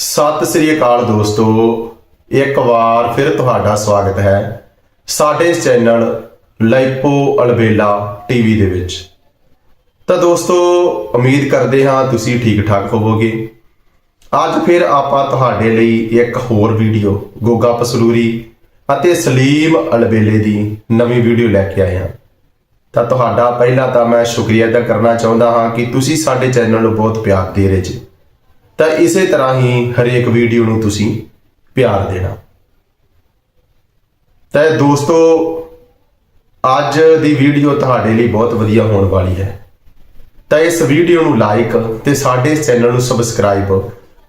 ਸਤਿ ਸ੍ਰੀ ਅਕਾਲ ਦੋਸਤੋ, ਇੱਕ ਵਾਰ ਫਿਰ ਤੁਹਾਡਾ ਸਵਾਗਤ ਹੈ ਸਾਡੇ ਚੈਨਲ ਲਾਈਪੋ ਅਲਬੇਲਾ ਟੀਵੀ ਦੇ ਵਿੱਚ। ਤਾਂ ਦੋਸਤੋ, ਉਮੀਦ ਕਰਦੇ ਹਾਂ ਤੁਸੀਂ ਠੀਕ ਠਾਕ ਹੋਵੋਗੇ। ਅੱਜ ਫਿਰ ਆਪਾਂ ਤੁਹਾਡੇ ਲਈ ਇੱਕ ਹੋਰ ਵੀਡੀਓ, ਗੋਗਾ ਪਸਲੂਰੀ ਅਤੇ ਸਲੀਮ ਅਲਬੇਲੇ ਦੀ ਨਵੀਂ ਵੀਡੀਓ ਲੈ ਕੇ ਆਏ ਹਾਂ। ਤਾਂ ਤੁਹਾਡਾ ਪਹਿਲਾਂ ਤਾਂ ਮੈਂ ਸ਼ੁਕਰੀਆ ਅਦਾ ਕਰਨਾ ਚਾਹੁੰਦਾ ਹਾਂ ਕਿ ਤੁਸੀਂ ਸਾਡੇ ਚੈਨਲ ਨੂੰ ਬਹੁਤ ਪਿਆਰ ਦੇ ਰਹੇ ਜੀ। ਤਾਂ ਇਸੇ ਤਰ੍ਹਾਂ ਹੀ ਹਰੇਕ ਵੀਡੀਓ ਨੂੰ ਤੁਸੀਂ ਪਿਆਰ ਦੇਣਾ। ਤਾਂ ਦੋਸਤੋ, ਅੱਜ ਦੀ ਵੀਡੀਓ ਤੁਹਾਡੇ ਲਈ ਬਹੁਤ ਵਧੀਆ ਹੋਣ ਵਾਲੀ ਹੈ। ਤਾਂ ਇਸ ਵੀਡੀਓ ਨੂੰ ਲਾਈਕ ਤੇ ਸਾਡੇ ਚੈਨਲ ਨੂੰ ਸਬਸਕ੍ਰਾਈਬ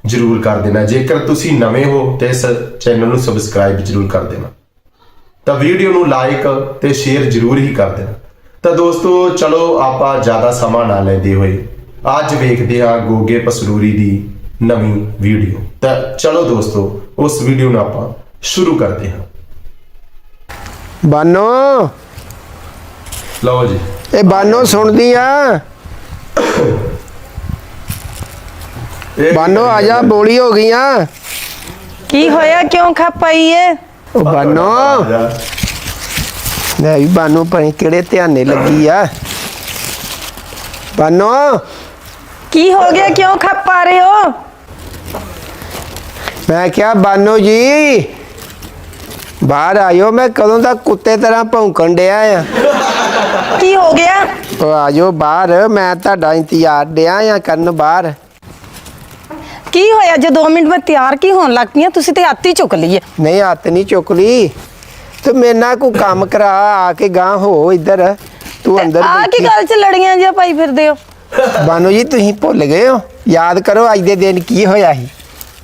ਜਰੂਰ ਕਰ ਦੇਣਾ। ਜੇਕਰ ਤੁਸੀਂ ਨਵੇਂ ਹੋ ਤੇ ਇਸ ਚੈਨਲ ਨੂੰ ਸਬਸਕ੍ਰਾਈਬ ਜਰੂਰ ਕਰ ਦੇਣਾ। ਤਾਂ ਵੀਡੀਓ ਨੂੰ ਲਾਈਕ ਤੇ ਸ਼ੇਅਰ ਜਰੂਰ ਹੀ ਕਰ ਦੇਣਾ। ਤਾਂ ਦੋਸਤੋ, ਚਲੋ ਆਪਾਂ ਜ਼ਿਆਦਾ ਸਮਾਂ ਨਾ ਲੈਂਦੇ ਹੋਏ, ਅੱਜ ਵੇਖਦੇ ਹਾਂ ਗੋਗੇ ਪਸਰੂਰੀ ਦੀ ਨਵੀਂ ਵੀਡੀਓ। ਤਾਂ ਚਲੋ ਦੋਸਤੋ ਉਸ ਵੀਡੀਓ ਨੂੰ ਆਪਾਂ ਸ਼ੁਰੂ ਕਰਦੇ ਹਾਂ। ਬਾਨੋ। ਲਓ ਜੀ। ਇਹ ਬਾਨੋ ਸੁਣਦੀ ਆ। ਬਾਨੋ ਆ ਜਾ ਬੋਲੀ ਹੋ ਗਈ ਆ। ਕੀ ਹੋਇਆ? ਕਿਉਂ ਖਪਾਈ ਏ? ਉਹ ਬਾਨੋ। ਲੈ ਵੀ ਬਾਨੋ ਪਣੀ ਕਿਹੜੇ ਧਿਆਨੇ ਲੱਗੀ ਆ। ਬਾਨੋ। ਕੀ ਹੋ ਗਿਆ? ਕਿਉਂ ਖਪਾ ਰਹੇ ਹੋ? ਮੈਂ ਕਿਹਾ ਬਾਨੋ ਜੀ ਬਾਹਰ ਆਇਓ ਮੈਂ ਕਦੋਂ ਦਾ ਕੁੱਤੇ ਤਰ੍ਹਾਂ ਭੌਂਕਣ ਡਿਆ ਆ। ਕੀ ਹੋ ਗਿਆ? ਉਹ ਆਜੋ ਬਾਹਰ ਮੈਂ ਤੁਹਾਡਾ ਇੰਤਜ਼ਾਰ ਡਿਆ ਆ ਕਰਨ ਬਾਹਰ। ਕੀ ਹੋਇਆ? ਜੇ 2 ਮਿੰਟ ਮੈਂ ਤਿਆਰ ਕੀ ਹੋਣ ਲੱਗ ਪਈ ਤੁਸੀਂ ਤੇ ਹੱਥ ਹੀ ਚੁੱਕ ਲਈਏ। ਨਹੀਂ ਹੱਥ ਨਹੀਂ ਚੁੱਕ ਲਈ। ਤੇ ਮੇਰੇ ਨਾਲ ਕੋਈ ਕੰਮ ਕਰਾ ਆ ਕੇ ਗਾਂ ਹੋ ਇੱਧਰ। ਤੂੰ ਅੰਦਰ ਆ ਕੀ ਬੈਠੀ। ਗੱਲ ਚ ਲੜੀਆਂ ਜਿਹਾ ਪਾਈ ਫਿਰਦੇ ਹੋ? ਬਾਨੋ ਜੀ ਤੁਸੀਂ ਭੁੱਲ ਗਏ ਹੋ। ਯਾਦ ਕਰੋ ਅੱਜ ਦੇ ਦਿਨ ਕੀ ਹੋਇਆ ਸੀ?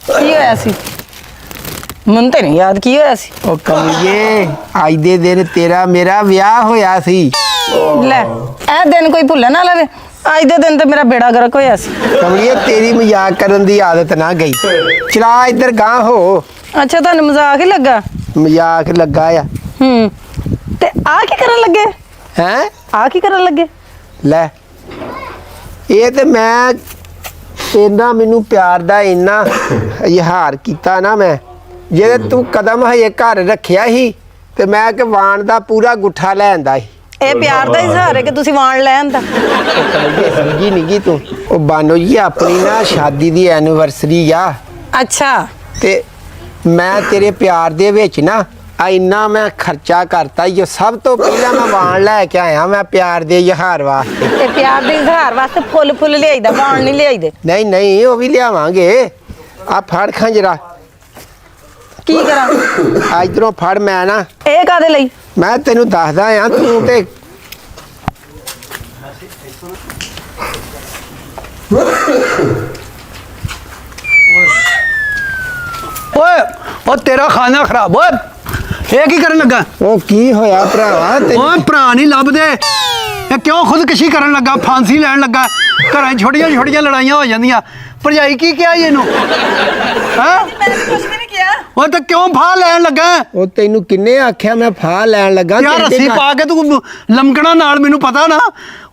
ਕੀ ਹੋਇਆ ਸੀ? ਮਨ ਤੇ ਨਹੀਂ ਯਾਦ ਕੀ ਹੋਇਆ ਸੀ। ਉਹ ਕਮੀਏ ਅੱਜ ਦੇ ਦਿਨ ਤੇਰਾ ਮੇਰਾ ਵਿਆਹ ਹੋਇਆ ਸੀ। ਲੈ ਇਹ ਦਿਨ ਕੋਈ ਭੁੱਲ ਨਾ ਲਵੇ। ਅੱਜ ਦੇ ਦਿਨ ਤੇ ਮੇਰਾ ਬੇੜਾ ਗਰਕ ਹੋਇਆ ਸੀ। ਕਮੀਏ ਤੇਰੀ ਮਜ਼ਾਕ ਕਰਨ ਦੀ ਆਦਤ ਨਾ ਗਈ। ਚਲਾ ਇੱਧਰ ਗਾਂ ਹੋ। ਅੱਛਾ ਤੁਹਾਨੂੰ ਮਜ਼ਾਕ ਹੀ ਲੱਗਾ? ਮਜ਼ਾਕ ਲੱਗਾ ਆ। ਹੂੰ। ਤੇ ਆ ਕੀ ਕਰਨ ਲੱਗੇ? ਹੈ? ਆ ਕੀ ਕਰਨ ਲੱਗੇ? ਲੈ ਇਹ ਤੇ ਮੈਂ ਇੰਨਾ ਮੈਨੂੰ ਪਿਆਰ ਦਾ ਇੰਨਾ ਇਜ਼ਹਾਰ ਕੀਤਾ ਨਾ ਮੈਂ ਜਿਹੜੇ ਤੂੰ ਕਦਮ ਹਜੇ ਘਰ ਰੱਖਿਆ ਸੀ ਤੇ ਮੈਂ ਕਿ ਵਾਣ ਦਾ ਪੂਰਾ ਗੁੱਠਾ ਲੈ ਆਂਦਾ ਸੀ। ਇਹ ਪਿਆਰ ਦਾ ਇਜ਼ਹਾਰ ਹੈ ਕਿ ਤੁਸੀਂ ਵਾਣ ਲੈਣ ਦਾ ਨਹੀਂ ਗਈ ਤੂੰ। ਉਹ ਬਾਨੋ ਜੀ ਆਪਣੀ ਨਾ ਸ਼ਾਦੀ ਦੀ ਐਨੀਵਰਸਰੀ ਆ। ਅੱਛਾ। ਤੇ ਮੈਂ ਤੇਰੇ ਪਿਆਰ ਦੇ ਵਿੱਚ ਨਾ ਇੰਨਾ ਮੈਂ ਖਰਚਾ ਕਰਤਾ ਜੋ ਸਭ ਤੋਂ ਪਹਿਲਾਂ ਮੈਂ ਵਾਣ ਲੈ ਕੇ ਆਇਆ ਮੈਂ ਪਿਆਰ ਦੇ ਇਜ਼ਹਾਰ ਵਾਸਤੇ। ਤੇ ਪਿਆਰ ਦੇ ਇਜ਼ਹਾਰ ਵਾਸਤੇ ਫੁੱਲ ਫੁੱਲ ਲਿਆਈਦਾ ਵਾਣ ਨਹੀਂ ਲਿਆਈਦੇ। ਨਹੀਂ ਨਹੀਂ ਉਹ ਵੀ ਲਿਆਵਾਂਗੇ। ਆ ਫੜ ਖੰਜਰਾ। ਕੀ ਕਰਾਂ? ਆ ਇਧਰੋਂ ਫੜ ਮੈਂ ਨਾ। ਇਹ ਕਾਦੇ ਲਈ? ਮੈਂ ਤੈਨੂੰ ਦੱਸਦਾ ਆ ਤੂੰ ਤੇ ਓਏ ਉਹ ਤੇਰਾ ਖਾਣਾ ਖਰਾਬ ਓਏ। ਇਹ ਕੀ ਕਰਨ ਲੱਗਾ? ਉਹ ਕੀ ਹੋਇਆ ਭਰਾਵਾ? ਤੈਨੂੰ ਓਏ ਭਰਾ ਨਹੀਂ ਲੱਭਦੇ। ਇਹ ਕਿਉਂ ਖੁਦਕੁਸ਼ੀ ਕਰਨ ਲੱਗਾ? ਫਾਂਸੀ ਲੈਣ ਲੱਗਾ। ਘਰਾਂ 'ਚ ਛੋਟੀਆਂ ਛੋਟੀਆਂ ਲੜਾਈਆਂ ਹੋ ਜਾਂਦੀਆਂ। ਭਰਜਾਈ ਕੀ ਕਿਹਾ ਜੀ ਇਹਨੂੰ? ਹਾਂ? ਉਹ ਤਾਂ ਕਿਉਂ ਫਾਹ ਲੈਣ ਲੱਗਾ? ਉਹ ਤੈਨੂੰ ਕਿੰਨੇ ਆਖਿਆ ਮੈਂ ਫਾਹ ਲੈਣ ਲੱਗਾ ਯਾਰ ਤੇਰੇ ਨਾਲ- ਪਾ ਕੇ ਤੂੰ ਲਮਕਣਾ ਨਾਲ ਮੈਨੂੰ ਪਤਾ ਨਾ।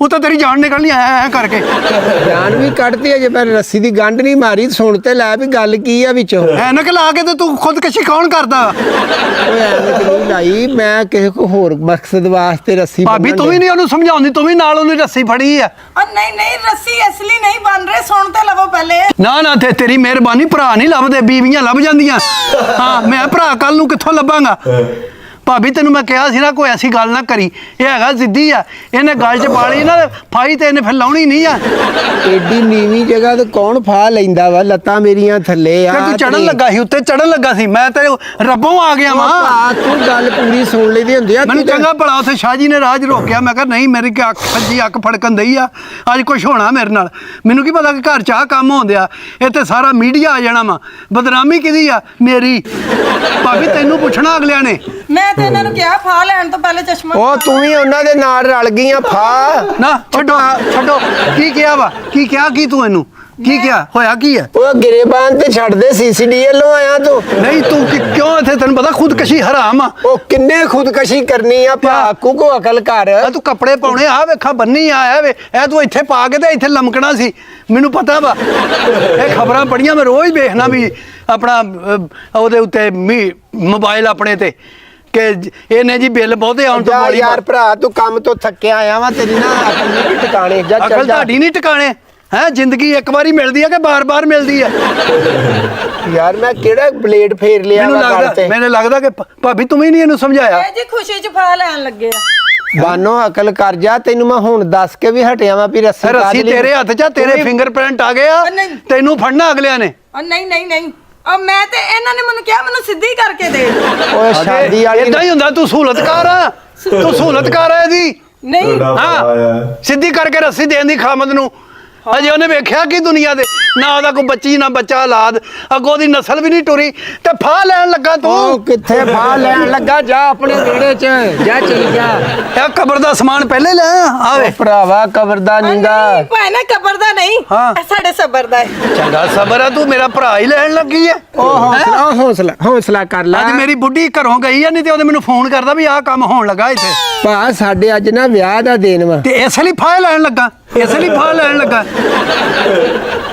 ਉਹ ਤਾਂ ਤੇਰੀ ਜਾਨ ਨਿਕਲਣੀ ਐ ਐ ਕਰਕੇ। ਜਾਨ ਵੀ ਕੱਢਦੀ ਅਜੇ ਮੈਂ ਰੱਸੀ ਦੀ ਗੰਢ ਨਹੀਂ ਮਾਰੀ। ਸੁਣ ਤੇ ਲੈ ਵੀ ਗੱਲ ਕੀ ਆ ਵਿੱਚੋਂ। ਐਨਕ ਲਾ ਕੇ ਤੇ ਤੂੰ ਖੁਦਕੁਸ਼ੀ ਕੌਣ ਕਰਦਾ? ਓਏ ਐਵੇਂ ਤੇ ਨਹੀਂ ਲਾਈ ਮੈਂ ਕਿਸੇ ਕੋ ਹੋਰ ਮਕਸਦ ਵਾਸਤੇ ਰੱਸੀ ਭਾਬੀ ਤੂੰ ਵੀ। ਨਹੀਂ ਉਹਨੂੰ ਸਮਝਾਉਂਦੀ ਤੂੰ ਵੀ ਨਾਲ ਉਹਨੇ ਰੱਸੀ ਫੜੀ ਆ ਉਹ ਨਹੀਂ ਨਹੀਂ ਰੱਸੀ ਅਸਲੀ ਨਹੀਂ ਬਣ ਰਹੇ ਸੁਣ ਤੇ ਲਵੋ ਪਹਿਲੇ। ਨਾ ਨਾ ਤੇ ਤੇਰੀ ਮਿਹਰਬਾਨੀ ਭਰਾ ਨਹੀਂ ਲੱਭਦੇ ਬੀਵੀਆਂ ਲੱਭ ਜਾਂਦੀਆਂ। ਹਾਂ ਮੈਂ ਭਰਾ ਕੱਲ ਨੂੰ ਕਿੱਥੋਂ ਲੱਭਾਂਗਾ? ਭਾਬੀ ਤੈਨੂੰ ਮੈਂ ਕਿਹਾ ਸੀ ਨਾ ਕੋਈ ਐਸੀ ਗੱਲ ਨਾ ਕਰੀ। ਇਹ ਹੈਗਾ ਜ਼ਿੱਦੀ ਆ। ਇਹਨੇ ਗੱਲ 'ਚ ਪਾ ਲਈ ਨਾ ਫਾਈ ਤੇ ਇਹਨੇ ਫਿਰ ਲਾਉਣੀ ਨਹੀਂ ਆ। ਏਡੀ ਨੀਵੀਂ ਜਗ੍ਹਾ ਤੇ ਕੌਣ ਫਾਹ ਲੈਂਦਾ ਵਾ? ਲੱਤਾਂ ਮੇਰੀਆਂ ਥੱਲੇ ਆ ਤੇ ਤੂੰ ਚੜਨ ਤੇਰੀ- ਲੱਗਾ ਸੀ ਉੱਤੇ ਚੜਨ ਲੱਗਾ ਸੀ। ਮੈਂ ਤੇ ਰੱਬੋਂ ਆ ਗਿਆ ਵਾਂ। ਤੂੰ ਗੱਲ ਪੂਰੀ ਸੁਣ ਲਈਦੀ ਹੁੰਦੀ ਆ ਮੈਨੂੰ ਤੂੰ ਚੰਗਾ ਭਲਾ ਉੱਥੇ ਸ਼ਾਹ ਜੀ ਨੇ ਰਾਜ ਰੋਕਿਆ। ਮੈਂ ਕਿਹਾ ਨਹੀਂ ਮੇਰੀ ਕਿ ਅੱਖ ਸੱਜੀ ਅੱਖ ਫੜਕਣ ਦਈ ਆ। ਅੱਜ ਕੁਝ ਹੋਣਾ ਮੇਰੇ ਨਾਲ। ਮੈਨੂੰ ਕੀ ਪਤਾ ਕਿ ਘਰ ਚ ਆਹ ਕੰਮ ਹੁੰਦਿਆ ਇੱਥੇ ਸਾਰਾ ਮੀਡੀਆ ਆ ਜਾਣਾ ਵਾ। ਬਦਨਾਮੀ ਕਿਹਦੀ ਆ? ਮੇਰੀ। ਭਾਬੀ ਤੈਨੂੰ ਪੁੱਛਣਾ ਅਗਲਿਆਂ ਨੇ। ਮੈਂ ਤੇ ਇਹਨਾਂ ਨੂੰ ਕਿਹਾ ਫਾ ਲੈਣ ਤੋਂ ਪਹਿਲੇ ਚਸ਼ਮਾ ਉਹ ਤੂੰ ਵੀ ਉਹਨਾਂ ਦੇ ਨਾਲ ਰਲ ਗਈਆਂ ਫਾ ਨਾ ਛੱਡੋ ਛੱਡੋ। ਕੀ ਕਿਹਾ ਵਾ? ਕੀ ਕਿਹਾ ਕੀ ਤੂੰ ਇਹਨੂੰ? ਕੀ ਕਿਹਾ? ਹੋਇਆ ਕੀ ਹੈ? ਉਹ ਗਰੇਬਾਨ ਤੇ ਛੱਡ ਦੇ ਸੀਸੀਡੀ ਵੱਲੋਂ ਆਇਆ ਤੂੰ। ਨਹੀਂ ਤੂੰ ਕਿ- ਕਿਉਂ ਇੱਥੇ? ਤੈਨੂੰ ਪਤਾ ਖੁਦਕਸ਼ੀ ਹਰਾਮ ਆ। ਉਹ ਕਿੰਨੇ ਖੁਦਕਸ਼ੀ ਕਰਨੀ ਆ ਭਾਕੂ ਕੋ ਅਕਲ ਕਰ। ਆ ਤੂੰ ਕੱਪੜੇ ਪਾਉਣੇ ਆ ਵੇਖਾਂ ਬੰਨੀ ਆਇਆ ਵੇ। ਇਹ ਤੂੰ ਇੱਥੇ ਪਾ ਕੇ ਤੇ ਇੱਥੇ ਲਮਕਣਾ ਸੀ। ਮੈਨੂੰ ਪਤਾ ਵਾ। ਇਹ ਖਬਰਾਂ ਪੜੀਆਂ ਮੈਂ ਰੋਜ਼ ਵੇਖਣਾ ਵੀ ਆਪਣਾ ਅਹ, ਉਹਦੇ ਉੱਤੇ ਮੀ- ਮੋਬਾਈਲ ਆਪਣੇ ਤੇ। ਕਿ ਜ- ਇਹਨੇ ਜੀ ਬਿੱਲ ਬਹੁਤੇ ਆਉਣ ਤੋਂ ਜਾ ਗੋਲੀ ਯਾਰ ਭਰਾ ਤੂੰ ਕੰਮ ਤੋਂ ਥੱਕਿਆ ਆਇਆ ਵਾ ਤੇਰੀ ਨਾ ਅਕਲ ਨਹੀਂ ਟਿਕਾਣੇ ਜਾ ਚੱਲ ਅਕਲ ਜਾ। ਤੁਹਾਡੀ ਨਹੀਂ ਟਿਕਾਣੇ? ਹੈ ਜ਼ਿੰਦਗੀ ਇੱਕ ਵਾਰੀ ਮਿਲਦੀ ਆ ਕਿ ਬਾਰ-ਬਾਰ ਮਿਲਦੀ ਆ? ਯਾਰ ਮੈਂ ਕਿਹੜਾ ਬਲੇਡ ਫੇਰ ਲਿਆ ਮੈਨੂੰ ਵਾ ਗੱਲ ਲੱਗਦਾ ਤੇ? ਮੈਨੂੰ ਲੱਗਦਾ ਕਿ ਭ- ਭਾਬੀ ਤੂੰ ਵੀ ਨਹੀਂ ਇਹਨੂੰ ਸਮਝਾਇਆ। ਇਹ ਜੀ ਖੁਸ਼ੀ ਚ ਫਾ ਲੈਣ ਲੱਗੇ ਆ। ਬਾਨੋ ਅਕਲ ਕਰ ਜਾ ਤੈਨੂੰ ਮੈਂ ਹੁਣ ਦੱਸ ਕੇ ਵੀ ਹਟਿਆ ਵਾਂ ਵੀ ਰੱਸੀ ਰੱਸੀ ਕਾਹਦੇ ਲਈ- ਤੇਰੇ ਹੱਥ 'ਚ ਆ, ਤੇਰੇ ਫਿੰਗਰਪ੍ਰਿੰਟ ਆ ਗਏ ਆ ਨਹੀਂ। ਤੈਨੂੰ ਫੜਨਾ ਅਗਲਿਆਂ ਨੇ। ਉਹ ਨਹੀਂ ਨਹੀਂ ਨਹੀਂ। ਉਹ ਮੈਂ ਤੇ ਇਹਨਾਂ ਨੇ ਮੈਨੂੰ ਕਿਹਾ ਮੈਨੂੰ ਸਿੱਧੀ ਕਰਕੇ ਦੇ ਓਏ ਸ਼ਾਦੀ ਵਾਲੀ ਇਦਾਂ ਹੀ ਹੁੰਦਾ ਤੂੰ ਸਹੂਲਤਕਾਰ ਆ ਤੂੰ ਸਹੂਲਤਕਾਰ ਆ ਇਹਦੀ। ਨਹੀਂ। ਹਾਂ। ਸਿੱਧੀ ਕਰਕੇ ਰੱਸੀ ਦੇਣ ਦੀ ਖਾਮਦ ਨੂੰ। ਅਜੇ ਉਹਨੇ ਵੇਖਿਆ ਕੀ ਦੁਨੀਆ ਦੇ? ਨਾ ਉਹਦਾ ਕੋਈ ਬੱਚੀ ਨਾ ਬੱਚਾ ਔਲਾਦ। ਅੱਗੋਂ ਦੀ ਨਸਲ ਵੀ ਨਹੀਂ ਟੁਰੀ। ਤੇ ਫਾਹ ਲੈਣ ਲੱਗਾ ਉਹ ਤੂੰ ਕਿੱਥੇ ਫਾ ਲੈਣ ਲੱਗਾ? ਜਾ ਆਪਣੇ ਵਿਹੜੇ 'ਚ। ਜਾ ਚਲੀ ਜਾ। ਇਹ ਕਬਰ ਦਾ ਸਮਾਨ ਪਹਿਲੇ ਲੈ ਆ। ਆਵੇ। ਭਰਾਵਾ ਕਬਰ ਦਾ ਨੀਂਗਾ। ਭਾਣਾ ਕਬਰ ਦਾ ਨਹੀਂ। ਹਾਂ। ਇਹ ਸਾਡੇ ਸਬਰ ਦਾ ਹੈ। ਚੰਗਾ ਸਬਰ ਆ ਤੂੰ ਮੇਰਾ ਭਰਾ ਹੀ ਲੈਣ ਲੱਗੀ ਐ। ਉਹ ਹੌਸਲਾ ਉਹ ਹੌਸਲਾ ਹੌਸਲਾ ਕਰ ਲੈ। ਅੱਜ ਮੇਰੀ ਬੁੱਢੀ ਘਰੋਂ ਗਈ ਆ ਨਹੀਂ ਤੇ ਉਹਨੇ ਮੈਨੂੰ ਫੋਨ ਕਰਦਾ ਵੀ ਆਹ ਕੰਮ ਹੋਣ ਲੱਗਾ ਇੱਥੇ। ਭਾ ਸਾਡੇ ਅੱਜ ਨਾ ਵਿਆਹ ਦਾ ਦਿਨ ਵਾ। ਤੇ ਇਸ ਲਈ ਫਾਹ ਲੈਣ ਲੱਗਾ। ਇਸ ਲਈ ਫਾਹ ਲੈਣ ਲੱਗਾ।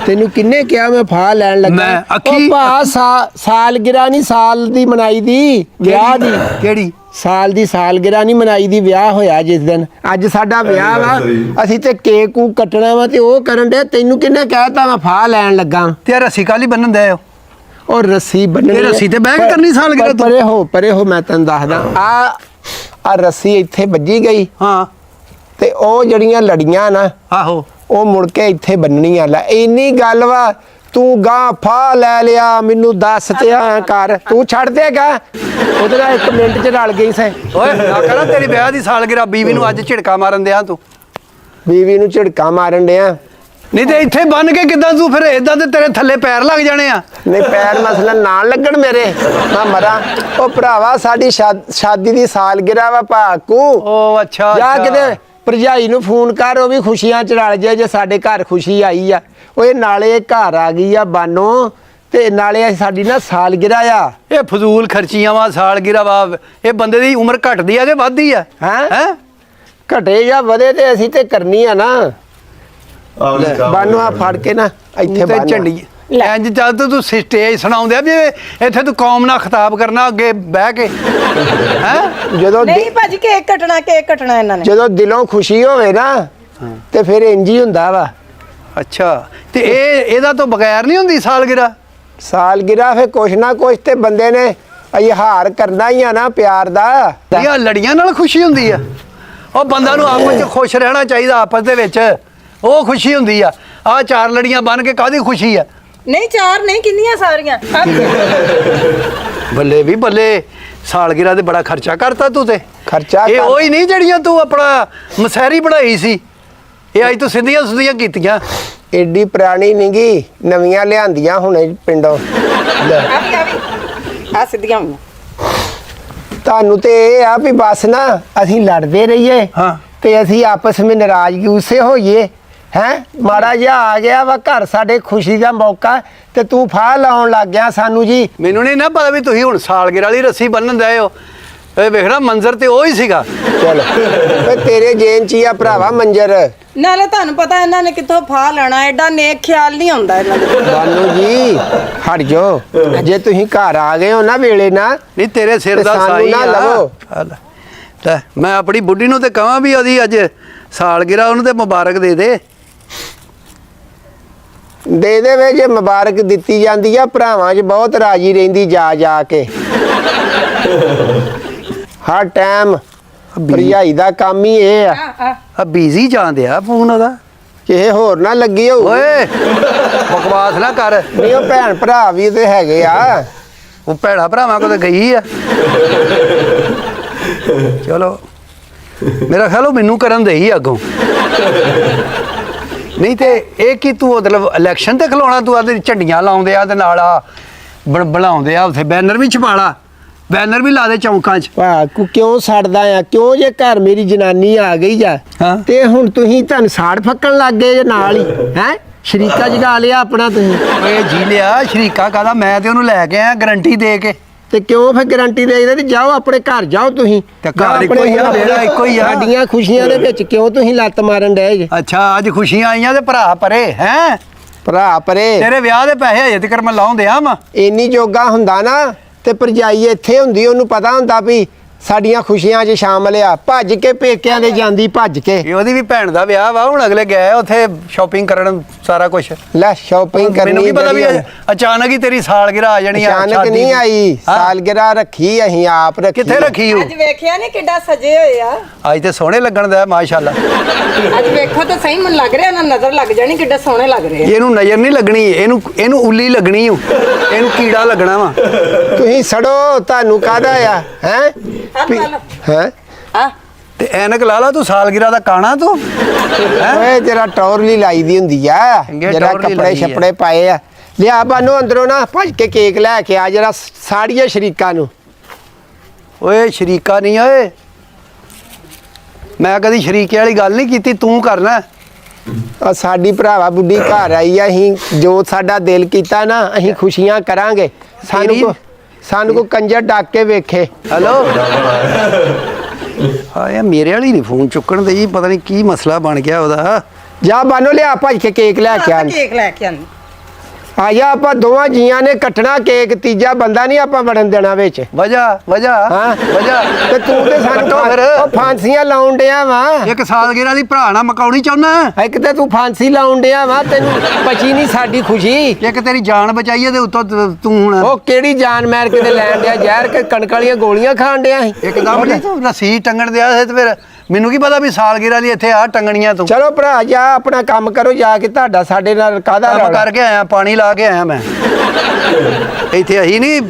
ਤੈਨੂੰ ਕਿੰਨੇ ਕਿਹਾ ਮੈਂ ਫਾ ਲੈਣ ਲੱਗਾ? ਮੈਂ ਅੱਖੀ- ਉਹ ਭਾ ਸਾ- ਸਾਲਗਿਰਾ ਨਹੀਂ ਸਾਲ ਦੀ ਮਨਾਈ ਦੀ ਵਿਆਹ ਦੀ। ਕਿਹੜੀ? ਸਾਲ ਦੀ ਸਾਲਗਿਰਾ ਨਹੀਂ ਮਨਾਈ ਦੀ ਵਿਆਹ ਹੋਇਆ ਜਿਸ ਦਿਨ। ਅੱਜ ਸਾਡਾ ਵਿਆਹ ਵਾ। ਅਸੀਂ ਤੇ ਕੇਕ ਕੂ ਕੱਟਣਾ ਵਾ ਤੇ ਉਹ ਕਰਨ ਦੇ ਤੈਨੂੰ ਕਿੰਨੇ ਕਹਿਤਾ ਮੈਂ ਫਾ ਲੈਣ ਲੱਗਾ। ਤੇ ਰੱਸੀ ਕਾਲੀ ਬੰਨਣ ਦੇ ਉਹ ਰੱਸੀ ਬੰਨਣੀ ਇਹ ਰੱਸੀ ਤੇ ਬਹਿ ਕੇ ਪਰ- ਕਰਨੀ ਸਾਲਗਿਰਾ ਤੂੰ। ਪਰੇ ਹੋ ਪਰੇ ਹੋ ਮੈਂ ਤੈਨੂੰ ਦੱਸਦਾ। ਆ ਆ ਰੱਸੀ ਇੱਥੇ ਵੱਜੀ ਗਈ। ਹਾਂ। ਤੇ ਉਹ ਜਿਹੜੀਆਂ ਲੜੀਆਂ ਨਾ ਆਹੋ। ਉਹ ਮੁੜ ਕੇ ਇੱਥੇ ਬੰਨਣੀਆਂ ਲੈ ਇੰਨੀ ਗੱਲ ਵਾ ਤੂੰ ਗਾਂ ਫਾ ਲੈ ਲਿਆ ਮੈਨੂੰ ਦੱਸ ਤੇ ਐ ਕਰ ਤੂੰ ਛੱਡ ਦੇਗਾ ਉਹਦੇ ਨਾਲ ਇੱਕ ਮਿੰਟ ਚ ਰਲ ਗਈ ਸੈਂ। ਓਏ ਨਾ ਕਰਾਂ ਤੇਰੀ ਵਿਆਹ ਦੀ ਸਾਲਗਿਰਾ ਬੀਵੀ ਨੂੰ ਅੱਜ ਝਿੜਕਾ ਮਾਰਨ ਦਿਆਂ ਤੂੰ। ਬੀਵੀ ਨੂੰ ਝਿੜਕਾ ਮਾਰਨ ਡਿਆ ਨਹੀਂ ਤੇ ਇੱਥੇ ਬੰਨ ਕੇ ਕਿੱਦਾਂ ਤੂੰ ਫਿਰ ਇਦਾਂ ਤੇ ਤੇਰੇ ਥੱਲੇ ਪੈਰ ਲੱਗ ਜਾਣੇ ਆ? ਨਹੀਂ ਪੈਰ ਮਸਲਾ ਨਾ ਲੱਗਣ ਮੇਰੇ। ਮੈਂ ਮਰਾਂ। ਉਹ ਭਰਾਵਾ ਸਾਡੀ ਸ਼ਾਦ- ਦੀ ਸਾਲਗਿਰਾ ਵਾ ਭਾਕੂ ਓ ਅੱਛਾ ਜਾ। ਕਿਤੇ ਭਰਜਾਈ ਨੂੰ ਫੋਨ ਕਰ ਉਹ ਵੀ ਖੁਸ਼ੀਆਂ ਚ ਰਲ ਜਾਏ ਜੇ ਸਾਡੇ ਘਰ ਖੁਸ਼ੀ ਆਈ ਆ। ਓਏ ਨਾਲੇ ਘਰ ਆ ਗਈ ਆ ਬਾਨੋ ਤੇ ਨਾਲੇ ਇਹ ਸਾਡੀ ਨਾ ਸਾਲਗਿਰਾ ਆ। ਇਹ ਫਜ਼ੂਲ ਖਰਚੀਆਂ ਵਾ ਸਾਲਗਿਰਾ ਵਾ ਇਹ ਬੰਦੇ ਦੀ ਉਮਰ ਘਟਦੀ ਆ ਕਿ ਵੱਧਦੀ ਆ? ਹੈਂ? ਹੈਂ? ਘਟੇ ਜਾਂ ਵਧੇ ਤੇ ਅਸੀਂ ਤੇ ਕਰਨੀ ਆ ਨਾ। ਬਾਨੋ ਆ ਫੜ ਕੇ ਨਾ ਇੱਥੇ ਤੇ ਬੰਨ। ਝੰਡੀ ਇੰਜ ਚੱਲ ਤੂੰ ਤੂੰ ਸਟੇਜ ਸੁਣਾਉਂਦੇ ਆ ਵੀ ਇੱਥੇ ਤੂੰ ਕੌਮ ਨਾਲ ਖਿਤਾਬ ਕਰਨਾ ਅੱਗੇ ਬਹਿ ਕੇ। ਹੈ? ਜਦੋਂ ਦਿ- ਨਹੀਂ ਭਾਜੀ ਕੇਕ ਕੱਟਣਾ ਕੇਕ ਕੱਟਣਾ ਇਹਨਾਂ ਨੇ। ਜਦੋਂ ਦਿਲੋਂ ਖੁਸ਼ੀ ਹੋਵੇ ਨਾ ਤੇ ਫਿਰ ਇੰਜ ਹੀ ਹੁੰਦਾ ਵਾ। ਅੱਛਾ। ਤੇ ਇਹ ਇਹਦਾ ਤੋਂ ਬਗੈਰ ਨਹੀਂ ਹੁੰਦੀ ਸਾਲਗਿਰਾ? ਸਾਲਗਿਰਾ ਫੇ ਕੁਛ ਨਾ ਕੁਛ ਤੇ ਬੰਦੇ ਨੇ ਇਹਾਰ ਕਰਨਾ ਹੀ ਆ ਨਾ ਪਿਆਰ ਦਾ। ਇਹ ਲੜੀਆਂ ਨਾਲ ਖੁਸ਼ੀ ਹੁੰਦੀ ਆ। ਉਹ ਬੰਦਾ ਨੂੰ ਆਪਸ ਵਿੱਚ ਖੁਸ਼ ਰਹਿਣਾ ਚਾਹੀਦਾ ਆਪਸ ਦੇ ਵਿੱਚ। ਉਹ ਖੁਸ਼ੀ ਹੁੰਦੀ ਆ। ਆ ਚਾਰ ਲੜੀਆਂ ਬਣ ਕੇ ਕਾਦੀ ਖੁਸ਼ੀ ਆ? ਨਹੀਂ ਚਾਰ ਨਹੀਂ ਕਿੰਨੀਆਂ ਸਾਰੀਆਂ? ਬੱਲੇ ਵੀ ਬੱਲੇ ਸਾਲਗਿਰਾ ਤੇ ਬੜਾ ਖਰਚਾ ਕਰਤਾ ਤੂੰ ਤੇ। ਖਰਚਾ ਇਹ ਉਹੀ ਨਹੀਂ ਜਿਹੜੀਆਂ ਤੂੰ ਆਪਣਾ ਮਸਹਿਰੀ ਬਣਾਈ ਸੀ। ਇਹ ਅੱਜ ਤੂੰ ਸਿੱਧੀਆਂ ਸੁਧੀਆਂ ਕੀਤੀਆਂ। ਏਡੀ ਪੁਰਾਣੀ ਨਹੀਂਗੀ ਨਵੀਆਂ ਲਿਆਂਦੀਆਂ ਹੁਣੇ ਪਿੰਡੋਂ। ਲੈ, ਆ ਵੀ ਆ ਵੀ। ਆ ਸਿੱਧੀਆਂ ਤੁਹਾਨੂੰ ਤੇ ਇਹ ਆ ਵੀ ਬਸ ਨਾ ਅਸੀਂ ਲੜਦੇ ਰਹੀਏ ਹਾਂ। ਤੇ ਅਸੀਂ ਆਪਸ ਵਿੱਚ ਨਾਰਾਜ਼ਗੀ ਉਸੇ ਹੋਈਏ। ਹੈ? ਮਾੜਾ ਜਿਹਾ ਆ ਗਿਆ ਵਾ ਘਰ ਸਾਡੇ ਖੁਸ਼ੀ ਦਾ ਮੌਕਾ ਤੇ ਤੂੰ ਫਾਹ ਲਾਉਣ ਲੱਗ ਗਿਆ ਸਾਨੂੰ ਜੀ। ਮੈਨੂੰ ਨਹੀਂ ਨਾ ਪਤਾ ਵੀ ਤੁਸੀਂ ਹੁਣ ਸਾਲਗਿਰਾ ਵਾਲੀ ਰੱਸੀ ਬੰਨਣ ਦਏ ਹੋ। ਇਹ ਵੇਖਣਾ ਮੰਜ਼ਰ ਤੇ ਉਹ ਹੀ ਸੀਗਾ। ਚਲ ਓਏ ਤੇਰੇ ਜੇਨ ਚ ਹੀ ਆ ਭਰਾਵਾ ਮੰਜਰ। ਨਾਲੇ ਤੁਹਾਨੂੰ ਪਤਾ ਇਹਨਾਂ ਨੇ ਕਿੱਥੋਂ ਫਾ ਲੈਣਾ ਐਡਾ ਨੇਕ ਖਿਆਲ ਨਹੀਂ ਹੁੰਦਾ ਇਹਨਾਂ ਦਾ। ਬਾਨੂ ਜੀ ਹਟ ਜਾਓ। ਜੇ ਤੁਸੀਂ ਘਰ ਆ ਗਏ ਹੋ ਨਾ ਵੇਲੇ ਨਾ ਨਹੀਂ ਤੇਰੇ ਸਿਰ ਤੇ ਦਾ ਸਾਨੂੰ ਸਾਈ ਨਾ ਲਵੋ। ਆ ਲੈ। ਲੈ, ਮੈਂ ਆਪਣੀ ਬੁੱਢੀ ਨੂੰ ਤੇ ਕਹਾਂ ਵੀ ਉਹਦੀ ਅੱਜ ਸਾਲਗਿਰਾ ਉਹਨੂੰ ਤੇ ਮੁਬਾਰਕ ਦੇ ਦੇ। ਦੇ ਦੇਵੇ ਜੇ ਮੁਬਾਰਕ ਦਿੱਤੀ ਜਾਂਦੀ ਆ ਭਰਾਵਾਂ 'ਚ ਬਹੁਤ ਰਾਜੀ ਰਹਿੰਦੀ ਜਾ ਜਾ ਕੇ। ਹਰ ਟਾਈਮ ਭਰਜਾਈ ਦਾ ਕੰਮ ਹੀ ਇਹ ਆ। ਆ ਬੀਜ਼ੀ ਜਾਂਦੇ ਆ ਫੋਨ ਉਹਦਾ। ਕਿਸੇ ਹੋਰ ਨਾ ਲੱਗੀ ਹੋਊ ਓਏ ਬਕਵਾਸ ਨਾ ਕਰ। ਨਹੀਂ ਉਹ ਭੈਣ ਭਰਾ ਵੀ ਤੇ ਹੈਗੇ ਆ। ਉਹ ਭੈੜਾ ਭਰਾਵਾਂ ਕੋਲ ਤਾਂ ਗਈ ਆ। ਚਲੋ। ਮੇਰਾ ਖਿਆਲ ਉਹ ਮੈਨੂੰ ਕਰਨ ਦੇ ਹੀ ਅੱਗੋਂ। ਨਹੀਂ ਤੇ ਇਹ ਕੀ ਤੂੰ ਮਤਲਬ ਇਲੈਕਸ਼ਨ ਤੇ ਖਲੋਣਾ ਤੂੰ ਆਦੇ ਝੰਡੀਆਂ ਲਾਉਂਦੇ ਆ ਤੇ ਨਾਲ ਆ ਬਣ- ਬਣਾਉਂਦੇ ਆ ਉੱਥੇ ਬੈਨਰ ਵੀ ਛਪਾਲਾ ਬੈਨਰ ਵੀ ਲਾ ਦੇ ਚੌਂਕਾਂ 'ਚ। ਭਾ ਕੋ ਕਿਉਂ ਸੜਦਾ ਆ? ਕਿਉਂ ਜੇ ਘਰ ਮੇਰੀ ਜਨਾਨੀ ਆ ਗਈ ਜਾ ਹਾਂ। ਤੇ ਹੁਣ ਤੁਸੀਂ ਧਨ ਸਾੜ ਫੱਕਣ ਲੱਗ ਗਏ ਜੇ ਨਾਲ ਹੀ ਹੈ? ਸ਼ਰੀਕਾ ਜਗਾ ਲਿਆ ਆਪਣਾ ਤੁਸੀਂ। ਓਏ ਜੀ ਲਿਆ ਸ਼ਰੀਕਾ ਕਾਦਾ ਮੈਂ ਤੇ ਉਹਨੂੰ ਲੈ ਕੇ ਆਇਆ ਗਾਰੰਟੀ ਦੇ ਕੇ। ਤੇ ਕਿਉਂ ਫਿਰ ਗਾਰੰਟੀ ਦੇਈਦੇ ਤੇ ਜਾਓ ਆਪਣੇ ਘਰ ਜਾਓ ਤੁਸੀਂ? ਤੇ ਜਾਓ ਘਰ ਇੱਕੋ ਆਪਣੇ ਹੀ ਆ, ਵਿਹੜਾ ਇੱਕੋ ਹੀ ਆ। ਸਾਡੀਆਂ ਖੁਸ਼ੀਆਂ ਦੇ ਵਿੱਚ ਕਿਉਂ ਤੁਸੀਂ ਲੱਤ ਮਾਰਨ ਡਏ ਜੇ? ਅੱਛਾ ਅੱਜ ਖੁਸ਼ੀਆਂ ਆਈਆਂ ਤੇ ਭਰਾ ਪਰੇ ਹੈ? ਭਰਾ ਪਰੇ। ਤੇਰੇ ਵਿਆਹ ਦੇ ਪੈਸੇ ਹਜੇ ਤੱਕ ਮੈਂ ਲਾਉਂਦੇ ਆ ਵਾ ਇੰਨੀ ਜੋਗਾ ਹੁੰਦਾ ਨਾ ਤੇ ਪਰਜਾਈ ਇੱਥੇ ਹੁੰਦੀ ਉਹਨੂੰ ਪਤਾ ਹੁੰਦਾ ਵੀ ਸਾਡੀਆਂ ਖੁਸ਼ੀਆਂ 'ਚ ਸ਼ਾਮਲ ਆ। ਭੱਜ ਕੇ ਪੇਕਿਆਂ ਦੇ ਜਾਂਦੀ ਭੱਜ ਕੇ। ਇਹ ਉਹਦੀ ਵੀ ਭੈਣ ਦਾ ਵਿਆਹ ਵਾ ਹੁਣ ਅਗਲੇ ਗਏ ਉੱਥੇ ਸ਼ਾਪਿੰਗ ਕਰਨ ਸਾਰਾ ਕੁਝ ਲੈ ਸ਼ਾਪਿੰਗ ਕਰਨੀ ਮੈਨੂੰ ਕੀ ਪਤਾ ਵੀ ਅਚਾਨਕ ਹੀ ਤੇਰੀ ਸਾਲਗਿਰਾ ਆ ਜਾਣੀ ਆ ਅਚਾਨਕ ਨਹੀਂ। ਆਈ। ਹਾਂ? ਸਾਲਗਿਰਾ ਰੱਖੀ ਅਸੀਂ ਆਪ ਰੱਖੀ। ਕਿੱਥੇ ਰੱਖੀ ਉਹ? ਅੱਜ ਵੇਖਿਆ ਨਹੀਂ ਕਿੱਡਾ ਸਜੇ ਹੋਏ ਆ। ਅੱਜ ਤੇ ਸੋਹਣੇ ਲੱਗਣ ਦਾ ਮਾਸ਼ਾਅੱਲਾ। ਅੱਜ ਵੇਖੋ ਤਾਂ ਸਹੀ ਮਨ ਲੱਗ ਰਿਹਾ ਨਾ ਨਜ਼ਰ ਲੱਗ ਜਾਣੀ ਕਿੱਡਾ ਸੋਹਣੇ ਲੱਗ ਰਹੇ ਇਹਨੂੰ ਨਜ਼ਰ ਨਹੀਂ ਲੱਗਣੀ ਇਹਨੂੰ ਇਹਨੂੰ ਉੱਲੀ ਲੱਗਣੀ ਇਹਨੂੰ ਕੀੜਾ ਲੱਗਣਾ ਵਾ। ਤੁਸੀਂ ਸੜੋ ਤੁਹਾਨੂੰ ਕਾਹਦਾ ਆ ਹੈ? ਹੈ? ਤੇ ਐਨਕ ਲਾ ਲਾ ਤੂੰ ਸਾਲਗਿਰਾ ਦਾ ਕਾਣਾ ਤੂੰ? ਓਏ ਤੇਰਾ ਟੌਰ ਲਈ ਦੀ ਹੁੰਦੀ ਆ। ਜਿਹੜਾ ਟੌਰ ਲਈ ਕੱਪੜੇ ਲਾਈ ਆ। ਛੱਪੜੇ ਪਾਏ ਆ। ਲਿਆ ਬਾਨੋ ਅੰਦਰੋਂ ਨਾ ਭੱਜ ਕੇ ਕੇਕ ਲੈ ਕੇ ਆ ਜਰਾ ਸਾੜੀਏ ਸ਼ਰੀਕਾਂ ਨੂੰ। ਓਏ ਸ਼ਰੀਕਾ ਨਹੀਂ ਓਏ। ਮੈਂ ਕਦੀ ਸ਼ਰੀਕੇ ਵਾਲੀ ਗੱਲ ਨਹੀਂ ਕੀਤੀ ਤੂੰ ਕਰਨਾ। ਆ ਸਾਡੀ ਭਰਾਵਾ ਬੁੱਢੀ ਘਰ ਆਈ ਆ ਅਸੀਂ ਜੋ ਸਾਡਾ ਦਿਲ ਕੀਤਾ ਨਾ ਅਸੀਂ ਖੁਸ਼ੀਆਂ ਕਰਾਂਗੇ। ਸਾਨੂੰ ਤੇਰੀ- ਕੋ ਸਾਨੂੰ ਕੋ ਕੰਜਰ ਡੱਕ ਕੇ ਵੇਖੇ। ਹੈਲੋ ਆਇਆ ਮੇਰੇ ਵਾਲੀ ਨਹੀਂ ਫੋਨ ਚੁੱਕਣ ਦੇ ਜੀ ਪਤਾ ਨਹੀਂ ਕੀ ਮਸਲਾ ਬਣ ਗਿਆ ਉਹਦਾ। ਜਾ ਬਾਨੋ ਲਿਆ ਭੱਜ ਕੇ ਕੇਕ ਲੈ ਕੇ ਆ ਕੇਕ ਲੈ ਕੇ ਆ ਜਾ ਆਪਾਂ ਦੋਵਾਂ ਜੀਆਂ ਨੇ ਕੱਟਣਾ ਕੇਕ ਤੀਜਾ ਬੰਦਾ ਨਹੀਂ ਆਪਾਂ ਵੜਨ ਦੇਣਾ ਵਿੱਚ। ਵਜਾ ਵਜਾ ਹਾਂ। ਵਜਾ। ਤੇ ਤੂੰ ਤੇ ਸਾਨੂੰ ਕੱਟੋ ਫਿਰ। ਉਹ ਫਾਂਸੀਆਂ ਲਾਉਣ ਡਿਆ ਵਾ। ਇੱਕ ਸਾਲਗਿਰਾ ਦੀ ਭਰਾ ਨਾਲ ਮਕਾਉਣੀ ਚਾਹੁੰਦਾ ਇੱਕ ਤੇ ਤੂੰ ਫਾਂਸੀ ਲਾਉਣ ਡਿਆ ਵਾ ਤੈਨੂੰ ਬਚੀ ਨਹੀਂ ਸਾਡੀ ਖੁਸ਼ੀ। ਇੱਕ ਤੇਰੀ ਜਾਨ ਬਚਾਈ ਹੈ ਤੇ ਉੱਤੋਂ ਤ- ਤੂੰ ਹੁਣ ਉਹ ਕਿਹੜੀ ਜਾਨ ਮਾਰ ਕੇ ਤੇ ਲੈਣ ਡਿਆ ਜ਼ਹਿਰ ਕੇ ਕਣਕ ਵਾਲੀਆਂ ਗੋਲੀਆਂ ਖਾਣ ਡਿਆ ਸੀ। ਇੱਕਦਮ ਨਹੀਂ ਤੂੰ ਰੱਸੀ ਟੰਗਣ ਦਿਆ ਸੀ ਤੇ ਫਿਰ ਮੈਨੂੰ ਕੀ ਪਤਾ ਵੀ ਸਾਲਗਿਰਾ ਦੀ ਇੱਥੇ ਆ ਟੰਗਣੀਆਂ ਤੂੰ? ਚਲੋ ਭਰਾ ਜਾ ਆਪਣਾ ਕੰਮ ਕਰੋ ਜਾ ਕੇ ਤੁਹਾਡਾ ਸਾਡੇ ਨਾਲ ਕਾਹਦਾ ਕੰਮ ਰੌਲਾ? ਕਰਕੇ ਆਇਆ ਪਾਣੀ ਲਾ ਕੇ ਆਇਆ ਮੈਂ। ਇੱਥੇ ਅਸੀਂ ਨਹੀਂ